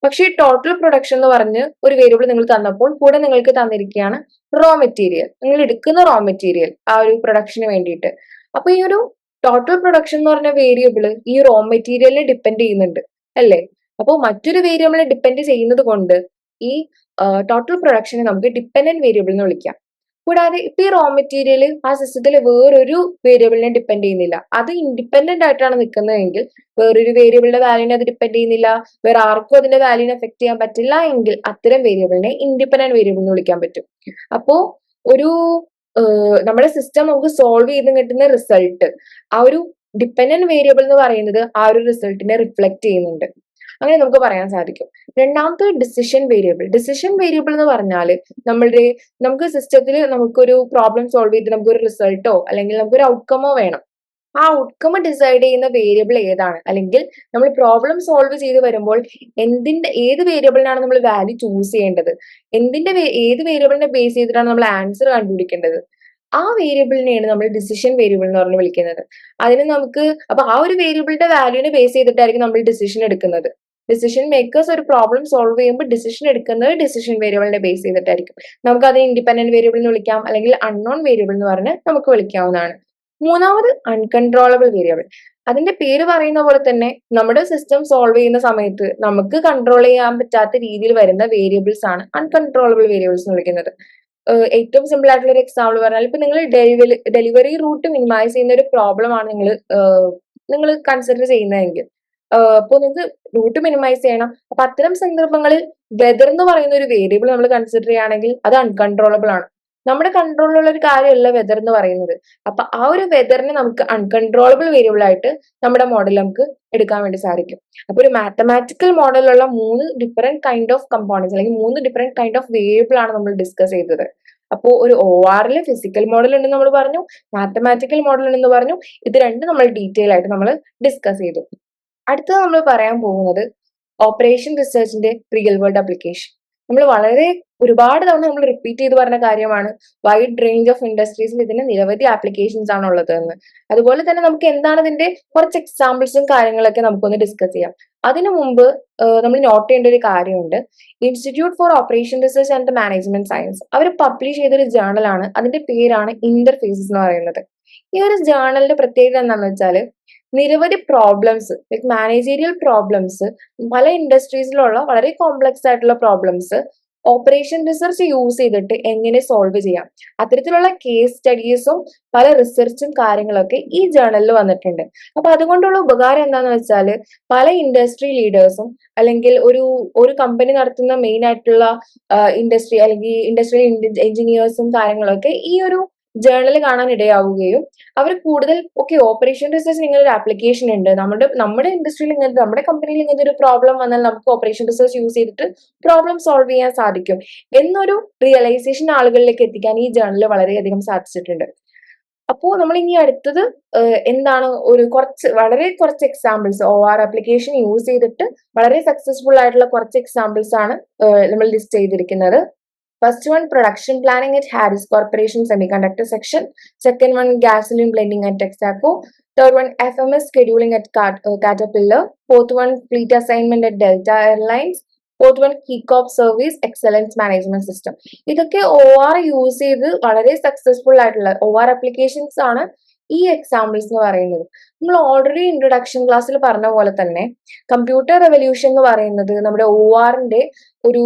പക്ഷേ ടോട്ടൽ പ്രൊഡക്ഷൻ എന്ന് പറഞ്ഞ് ഒരു വേരിയബിൾ നിങ്ങൾ തന്നപ്പോൾ കൂടെ നിങ്ങൾക്ക് തന്നിരിക്കുകയാണ് റോ മെറ്റീരിയൽ നിങ്ങൾ എടുക്കുന്ന റോ മെറ്റീരിയൽ ആ ഒരു പ്രൊഡക്ഷന് വേണ്ടിയിട്ട്. അപ്പൊ ഈ ഒരു ടോട്ടൽ പ്രൊഡക്ഷൻ എന്ന് പറഞ്ഞ വേരിയബിൾ ഈ റോ മെറ്റീരിയലിനെ ഡിപ്പെൻഡ് ചെയ്യുന്നുണ്ട്. അല്ലേ? അപ്പോൾ മറ്റൊരു വേരിയബിളിനെ ഡിപ്പെൻഡ് ചെയ്യുന്നത് കൊണ്ട് ഈ ടോട്ടൽ പ്രൊഡക്ഷനെ നമുക്ക് ഡിപ്പെൻഡന്റ് വേരിയബിൾ എന്ന് വിളിക്കാം. കൂടാതെ ഇപ്പൊ ഈ റോ മെറ്റീരിയൽ ആ സിസ്റ്റത്തിൽ വേറൊരു വേരിയബിളിനെ ഡിപ്പെൻഡ് ചെയ്യുന്നില്ല. അത് ഇൻഡിപെൻഡന്റ് ആയിട്ടാണ് നിൽക്കുന്നതെങ്കിൽ വേറൊരു വേരിയബിളിന്റെ വാല്യൂനെ അത് ഡിപ്പെൻഡ് ചെയ്യുന്നില്ല. വേറെ ആർക്കും അതിന്റെ വാല്യൂനെ എഫക്ട് ചെയ്യാൻ പറ്റില്ല എങ്കിൽ അത്തരം വേരിയബിളിനെ ഇൻഡിപെൻഡന്റ് വേരിയബിൾ എന്ന് വിളിക്കാൻ പറ്റും. അപ്പോ ഒരു നമ്മുടെ സിസ്റ്റം നമുക്ക് സോൾവ് ചെയ്ത് കിട്ടുന്ന റിസൾട്ട് ആ ഒരു ഡിപ്പെൻഡന്റ് വേരിയബിൾ എന്ന് പറയുന്നത് ആ ഒരു റിസൾട്ടിനെ റിഫ്ലക്ട് ചെയ്യുന്നുണ്ട്. അങ്ങനെ നമുക്ക് പറയാൻ സാധിക്കും. രണ്ടാമത്തെ ഡിസിഷൻ വേരിയബിൾ ഡിസിഷൻ വേരിയബിൾ എന്ന് പറഞ്ഞാൽ നമ്മളുടെ നമുക്ക് സിസ്റ്റത്തിൽ നമുക്കൊരു പ്രോബ്ലം സോൾവ് ചെയ്ത് നമുക്കൊരു റിസൾട്ടോ അല്ലെങ്കിൽ നമുക്കൊരു ഔട്ട്കമോ വേണം. ആ ഔട്ട്കം ഡിസൈഡ് ചെയ്യുന്ന വേരിയബിൾ ഏതാണ്? അല്ലെങ്കിൽ നമ്മൾ പ്രോബ്ലം സോൾവ് ചെയ്ത് വരുമ്പോൾ എന്തിന്റെ ഏത് വേരിയബിളിനാണ് നമ്മൾ വാല്യൂ ചൂസ് ചെയ്യേണ്ടത്? എന്തിന്റെ ഏത് വേരിയബിളിനെ ബേസ് ചെയ്തിട്ടാണ് നമ്മൾ ആൻസർ കണ്ടുപിടിക്കേണ്ടത്? ആ വേരിയബിളിനെയാണ് നമ്മൾ ഡിസിഷൻ വേരിയബിൾ എന്ന് പറഞ്ഞ് വിളിക്കുന്നത്. അതിന് നമുക്ക് അപ്പൊ ആ ഒരു വേരിയബിളിന്റെ വാല്യൂനെ ബേസ് ചെയ്തിട്ടായിരിക്കും നമ്മൾ ഡിസിഷൻ എടുക്കുന്നത്. ഡിസിഷൻ മേക്കേഴ്സ് ഒരു പ്രോബ്ലം സോൾവ് ചെയ്യുമ്പോൾ ഡിസിഷൻ എടുക്കുന്നത് ഡിസിഷൻ വേരിയബിളിനെ ബേസ് ചെയ്തിട്ടായിരിക്കും. നമുക്ക് അത് ഇൻഡിപെൻഡന്റ് വേരിയബിൾ എന്ന് വിളിക്കാം അല്ലെങ്കിൽ അൺനോൺ വേരിയബിൾ എന്ന് പറഞ്ഞ് നമുക്ക് വിളിക്കാവുന്നതാണ്. മൂന്നാമത് അൺകൺട്രോളബിൾ വേരിയബിൾ അതിന്റെ പേര് പറയുന്ന പോലെ തന്നെ നമ്മുടെ സിസ്റ്റം സോൾവ് ചെയ്യുന്ന സമയത്ത് നമുക്ക് കൺട്രോൾ ചെയ്യാൻ പറ്റാത്ത രീതിയിൽ വരുന്ന വേരിയബിൾസ് ആണ് അൺകൺട്രോളബിൾ വേരിയബിൾസ് എന്ന് വിളിക്കുന്നത്. ഏറ്റവും സിമ്പിൾ ആയിട്ടുള്ള ഒരു എക്സാമ്പിൾ പറഞ്ഞാൽ ഇപ്പൊ നിങ്ങൾ ഡെലിവറി ഡെലിവറി റൂട്ട് മിനിമൈസ് ചെയ്യുന്ന ഒരു പ്രോബ്ലം ആണ് നിങ്ങൾ നിങ്ങൾ കൺസിഡർ ചെയ്യുന്നതെങ്കിൽ. അപ്പോൾ നിങ്ങൾക്ക് റൂട്ട് മിനിമൈസ് ചെയ്യണം. അപ്പൊ അത്തരം സന്ദർഭങ്ങളിൽ വെതർ എന്ന് പറയുന്ന ഒരു വേരിയബിൾ നമ്മൾ കൺസിഡർ ചെയ്യുകയാണെങ്കിൽ അത് അൺകൺട്രോളബിൾ ആണ്. നമ്മുടെ കൺട്രോളിലുള്ള ഒരു കാര്യമല്ല വെതർ എന്ന് പറയുന്നത്. അപ്പൊ ആ ഒരു വെതറിനെ നമുക്ക് അൺകൺട്രോളബിൾ വേരിയബിൾ ആയിട്ട് നമ്മുടെ മോഡൽ നമുക്ക് എടുക്കാൻ വേണ്ടി സാധിക്കും. അപ്പൊ ഒരു മാത്തമാറ്റിക്കൽ മോഡലുള്ള മൂന്ന് ഡിഫറെന്റ് കൈൻഡ് ഓഫ് കമ്പോണൻസ് അല്ലെങ്കിൽ മൂന്ന് ഡിഫറെന്റ് കൈൻഡ് ഓഫ് വേരിയബിൾ ആണ് നമ്മൾ ഡിസ്കസ് ചെയ്തത്. അപ്പോൾ ഒരു ഒ ആറിൽ ഫിസിക്കൽ മോഡൽ ഉണ്ടെന്ന് നമ്മൾ പറഞ്ഞു മാത്തമാറ്റിക്കൽ മോഡൽ ഉണ്ടെന്ന് പറഞ്ഞു ഇത് രണ്ടും നമ്മൾ ഡീറ്റെയിൽ ആയിട്ട് നമ്മൾ ഡിസ്കസ് ചെയ്തു. അടുത്തത് നമ്മൾ പറയാൻ പോകുന്നത് ഓപ്പറേഷൻ റിസർച്ചിന്റെ റിയൽ വേൾഡ് അപ്ലിക്കേഷൻ നമ്മൾ വളരെ ഒരുപാട് തവണ നമ്മൾ റിപ്പീറ്റ് ചെയ്ത് പറഞ്ഞ കാര്യമാണ് വൈഡ് റേഞ്ച് ഓഫ് ഇൻഡസ്ട്രീസിൽ ഇതിന് നിരവധി ആപ്ലിക്കേഷൻസ് ആണ് ഉള്ളത് എന്ന്. അതുപോലെ തന്നെ നമുക്ക് എന്താണ് ഇതിന്റെ കുറച്ച് എക്സാമ്പിൾസും കാര്യങ്ങളൊക്കെ നമുക്കൊന്ന് ഡിസ്കസ് ചെയ്യാം. അതിനു മുമ്പ് നമ്മൾ നോട്ട് ചെയ്യേണ്ട ഒരു കാര്യമുണ്ട്. Institute for operation research and management science our publish ചെയ്തൊരു ജേണലാണ് അതിന്റെ പേരാണ് ഇന്റർഫേസസ് എന്ന് പറയുന്നത്. ഈ ഒരു ജേണലിന്റെ പ്രത്യേകത എന്താണെന്ന് വെച്ചാൽ നിരവധി പ്രോബ്ലംസ് ലൈക് മാനേജീരിയൽ പ്രോബ്ലംസ് പല ഇൻഡസ്ട്രീസിലുള്ള വളരെ കോംപ്ലക്സ് ആയിട്ടുള്ള പ്രോബ്ലംസ് ഓപ്പറേഷൻ റിസർച്ച് യൂസ് ചെയ്തിട്ട് എങ്ങനെ സോൾവ് ചെയ്യാം. അത്തരത്തിലുള്ള കേസ് സ്റ്റഡീസും പല റിസർച്ചും കാര്യങ്ങളൊക്കെ ഈ ജേണലിൽ വന്നിട്ടുണ്ട്. അപ്പൊ അതുകൊണ്ടുള്ള ഉപകാരം എന്താണെന്ന് വെച്ചാൽ പല ഇൻഡസ്ട്രി ലീഡേഴ്സും അല്ലെങ്കിൽ ഒരു ഒരു കമ്പനി നടത്തുന്ന മെയിൻ ആയിട്ടുള്ള ഇൻഡസ്ട്രി അല്ലെങ്കിൽ ഇൻഡസ്ട്രിയൽ എഞ്ചിനീയേഴ്സും കാര്യങ്ങളൊക്കെ ഈ ഒരു ജേണൽ കാണാൻ ഇടയാവുകയും അവർ കൂടുതൽ ഓക്കെ ഓപ്പറേഷൻ റിസർച്ച് ഇങ്ങനെ ഒരു ആപ്ലിക്കേഷൻ ഉണ്ട്. നമ്മുടെ നമ്മുടെ ഇൻഡസ്ട്രിയിൽ ഇങ്ങനത്തെ നമ്മുടെ കമ്പനിയിൽ ഇങ്ങനത്തെ ഒരു പ്രോബ്ലം വന്നാൽ നമുക്ക് ഓപ്പറേഷൻ റിസർച്ച് യൂസ് ചെയ്തിട്ട് പ്രോബ്ലം സോൾവ് ചെയ്യാൻ സാധിക്കും. എന്നൊരു റിയലൈസേഷൻ ആളുകളിലേക്ക് എത്തിക്കാൻ ഈ ജേണൽ വളരെയധികം സാധിച്ചിട്ടുണ്ട്. അപ്പോൾ നമ്മൾ ഇനി അടുത്തത് എന്താണ് ഒരു കുറച്ച് വളരെ കുറച്ച് examples O R application use ചെയ്തിട്ട് വളരെ സക്സസ്ഫുൾ ആയിട്ടുള്ള കുറച്ച് എക്സാമ്പിൾസ് ആണ് നമ്മൾ ലിസ്റ്റ് ചെയ്തിരിക്കുന്നത്. First production planning at Harris corporation semiconductor section second one gasoline blending at Texaco third one F M S scheduling at Caterpillar. Fourth one fleet assignment at Delta Airlines fourth one kick off service excellence management system ഇതൊക്കെ O R use ചെയ്ത് വളരെ successful ആയിട്ടുള്ള O R applications ആണ്. ഈ examples എന്ന് പറയുന്നത്. നമ്മൾ already introduction ക്ലാസ്സിൽ പറഞ്ഞ പോലെ തന്നെ കമ്പ്യൂട്ടർ റെവല്യൂഷൻ എന്ന് പറയുന്നത് നമ്മുടെ ഒ ആറിന്റെ ഒരു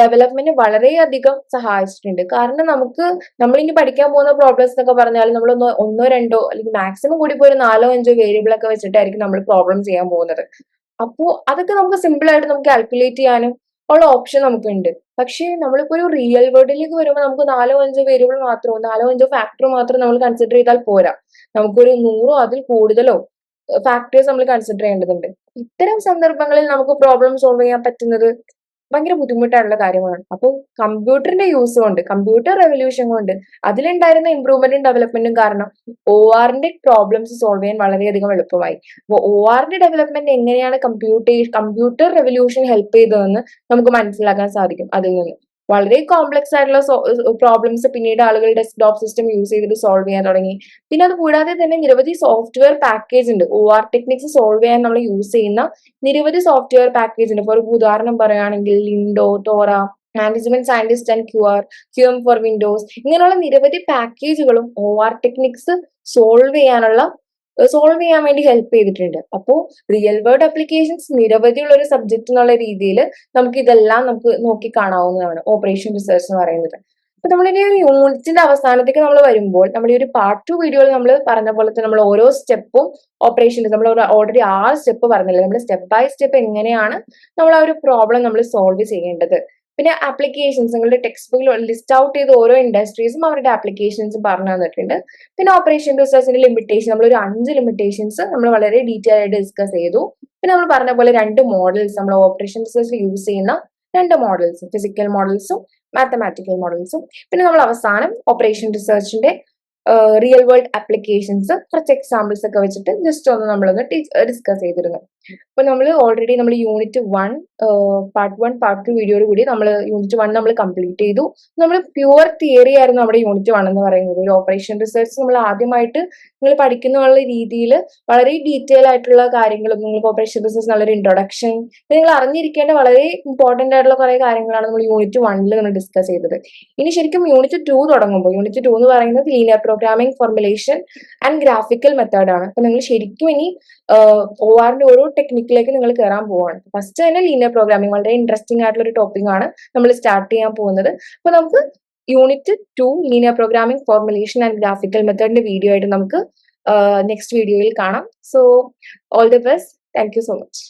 ഡെവലപ്മെന്റ് വളരെയധികം സഹായിച്ചിട്ടുണ്ട്. കാരണം നമുക്ക് നമ്മൾ ഇനി പഠിക്കാൻ പോകുന്ന പ്രോബ്ലംസ് എന്നൊക്കെ പറഞ്ഞാൽ നമ്മൾ ഒന്നോ ഒന്നോ രണ്ടോ അല്ലെങ്കിൽ മാക്സിമം കൂടി പോയി നാലോ അഞ്ചോ വേരിയബിൾ ഒക്കെ വെച്ചിട്ടായിരിക്കും നമ്മൾ പ്രോബ്ലം ചെയ്യാൻ പോകുന്നത്. അപ്പോൾ അതൊക്കെ നമുക്ക് സിമ്പിൾ ആയിട്ട് നമുക്ക് കാൽക്കുലേറ്റ് ചെയ്യാനും ഉള്ള ഓപ്ഷൻ നമുക്കുണ്ട്. പക്ഷേ നമ്മളിപ്പോൾ ഒരു റിയൽ വേൾഡിലേക്ക് വരുമ്പോൾ നമുക്ക് നാലോ അഞ്ചോ വേരിയബിൾ മാത്രമോ നാലോ അഞ്ചോ ഫാക്ടർ മാത്രം നമ്മൾ കൺസിഡർ ചെയ്താൽ പോരാ. നമുക്കൊരു നൂറോ അതിൽ കൂടുതലോ ഫാക്ടേഴ്സ് നമ്മൾ കൺസിഡർ ചെയ്യേണ്ടതുണ്ട്. ഇത്തരം സന്ദർഭങ്ങളിൽ നമുക്ക് പ്രോബ്ലം സോൾവ് ചെയ്യാൻ പറ്റുന്നത് ഭയങ്കര ബുദ്ധിമുട്ടായിട്ടുള്ള കാര്യങ്ങളാണ്. അപ്പോൾ കമ്പ്യൂട്ടറിന്റെ യൂസ് കൊണ്ട് കമ്പ്യൂട്ടർ റെവല്യൂഷൻ കൊണ്ട് അതിലുണ്ടായിരുന്ന ഇമ്പ്രൂവ്മെന്റും ഡെവലപ്മെന്റും കാരണം ഒ ആറിന്റെ പ്രോബ്ലംസ് സോൾവ് ചെയ്യാൻ വളരെയധികം എളുപ്പമായി. അപ്പോൾ ഒ ആറിന്റെ ഡെവലപ്മെന്റ് എങ്ങനെയാണ് കമ്പ്യൂട്ടേ കമ്പ്യൂട്ടർ റെവല്യൂഷൻ ഹെൽപ്പ് ചെയ്തതെന്ന് നമുക്ക് മനസ്സിലാക്കാൻ സാധിക്കും അതിൽ നിന്ന്. വളരെ കോംപ്ലക്സ് ആയിട്ടുള്ള പ്രോബ്ലംസ് പിന്നീട് ആളുകൾ ഡെസ്ക്ടോപ്പ് സിസ്റ്റം യൂസ് ചെയ്തിട്ട് സോൾവ് ചെയ്യാൻ തുടങ്ങി. പിന്നെ അത് കൂടാതെ തന്നെ നിരവധി സോഫ്റ്റ്വെയർ പാക്കേജ് ഉണ്ട്. ഒ ആർ ടെക്നിക്സ് സോൾവ് ചെയ്യാൻ നമ്മൾ യൂസ് ചെയ്യുന്ന നിരവധി സോഫ്റ്റ്വെയർ പാക്കേജ് ഉണ്ട്. ഇപ്പോൾ ഒരു ഉദാഹരണം പറയുകയാണെങ്കിൽ LINDO TORA management scientist and Q R Q M for Windows ഇങ്ങനെയുള്ള നിരവധി പാക്കേജുകളും ഒ ആർ ടെക്നിക്സ് സോൾവ് ചെയ്യാനുള്ള സോൾവ് ചെയ്യാൻ വേണ്ടി ഹെൽപ്പ് ചെയ്തിട്ടുണ്ട്. അപ്പോൾ റിയൽ വേൾഡ് അപ്ലിക്കേഷൻസ് നിരവധിയുള്ള ഒരു സബ്ജക്റ്റ് എന്നുള്ള രീതിയിൽ നമുക്ക് ഇതെല്ലാം നമുക്ക് നോക്കി കാണാവുന്നതാണ്. ഓപ്പറേഷൻ റിസർച്ച് എന്ന് പറയുന്നത്. അപ്പൊ നമ്മളിനി ഒരു യൂണിറ്റിന്റെ അവസാനത്തേക്ക് നമ്മൾ വരുമ്പോൾ നമ്മൾ ഈ ഒരു പാർട്ട് ടു വീഡിയോയിൽ നമ്മൾ പറഞ്ഞ പോലെ തന്നെ നമ്മൾ ഓരോ സ്റ്റെപ്പും ഓപ്പറേഷൻ നമ്മൾ ഓൾറെഡി ആറ് സ്റ്റെപ്പ് പറഞ്ഞില്ലേ? നമ്മൾ സ്റ്റെപ്പ് ബൈ സ്റ്റെപ്പ് എങ്ങനെയാണ് നമ്മൾ ആ ഒരു പ്രോബ്ലം നമ്മൾ സോൾവ് ചെയ്യേണ്ടത്? പിന്നെ ആപ്ലിക്കേഷൻസ് നിങ്ങളുടെ ടെക്സ്റ്റ് ബുക്കിൽ ലിസ്റ്റ് ഔട്ട് ചെയ്ത ഓരോ ഇൻഡസ്ട്രീസും അവരുടെ ആപ്ലിക്കേഷൻസ് പറഞ്ഞു തന്നിട്ടുണ്ട്. പിന്നെ ഓപ്പറേഷൻ റിസർച്ചിന്റെ ലിമിറ്റേഷൻ നമ്മൾ ഒരു അഞ്ച് ലിമിറ്റേഷൻസ് നമ്മൾ വളരെ ഡീറ്റെയിൽ ആയിട്ട് ഡിസ്കസ് ചെയ്തു. പിന്നെ നമ്മൾ പറഞ്ഞ പോലെ രണ്ട് മോഡൽസ് നമ്മൾ ഓപ്പറേഷൻ റിസർച്ചിൽ യൂസ് ചെയ്യുന്ന രണ്ട് മോഡൽസ് ഫിസിക്കൽ മോഡൽസും മാത്തമാറ്റിക്കൽ മോഡൽസും പിന്നെ നമ്മൾ അവസാനം ഓപ്പറേഷൻ റിസർച്ചിന്റെ റിയൽ വേൾഡ് ആപ്ലിക്കേഷൻസ് കുറച്ച് എക്സാമ്പിൾസ് ഒക്കെ വെച്ചിട്ട് ജസ്റ്റ് ഒന്ന് നമ്മളൊന്ന് ഡിസ്കസ് ചെയ്തിരുന്നു. അപ്പൊ നമ്മൾ ഓൾറെഡി നമ്മൾ unit one part one part two വീഡിയോയോട് കൂടി നമ്മൾ യൂണിറ്റ് വൺ നമ്മൾ കംപ്ലീറ്റ് ചെയ്തു. നമ്മൾ പ്യുവർ തിയറി ആയിരുന്നു നമ്മുടെ യൂണിറ്റ് വൺ എന്ന് പറയുന്നത്. ഒരു ഓപ്പറേഷൻ റിസർച്ച് നമ്മൾ ആദ്യമായിട്ട് നിങ്ങൾ പഠിക്കുന്ന രീതിയിൽ വളരെ ഡീറ്റെയിൽ ആയിട്ടുള്ള കാര്യങ്ങളും നിങ്ങൾക്ക് ഓപ്പറേഷൻ റിസർച്ച് നല്ലൊരു ഇൻട്രൊഡക്ഷൻ നിങ്ങൾ അറിഞ്ഞിരിക്കേണ്ട വളരെ ഇമ്പോർട്ടന്റ് ആയിട്ടുള്ള കുറെ കാര്യങ്ങളാണ് നമ്മൾ യൂണിറ്റ് വണ്ണിൽ നമ്മൾ ഡിസ്കസ് ചെയ്തത്. ഇനി ശരിക്കും യൂണിറ്റ് ടു തുടങ്ങുമ്പോൾ യൂണിറ്റ് ടു എന്ന് പറയുന്നത് linear programming formulation and graphical മെത്തേഡാണ് അപ്പൊ നിങ്ങൾ ശരിക്കും ഇനി ഒ ആറിന്റെ ഓരോ ടെക്നിക്കിലേക്ക് നിങ്ങൾ കയറാൻ പോവാണ്. ഫസ്റ്റ് തന്നെ ലീനിയർ പ്രോഗ്രാമിംഗ് വളരെ ഇൻട്രസ്റ്റിംഗ് ആയിട്ടുള്ള ഒരു ടോപ്പിക് ആണ് നമ്മൾ സ്റ്റാർട്ട് ചെയ്യാൻ പോകുന്നത്. അപ്പൊ നമുക്ക് unit two linear programming formulation and graphical മെത്തേഡിന്റെ video ആയിട്ട് നമുക്ക് നെക്സ്റ്റ് വീഡിയോയിൽ കാണാം. So all the best thank you so much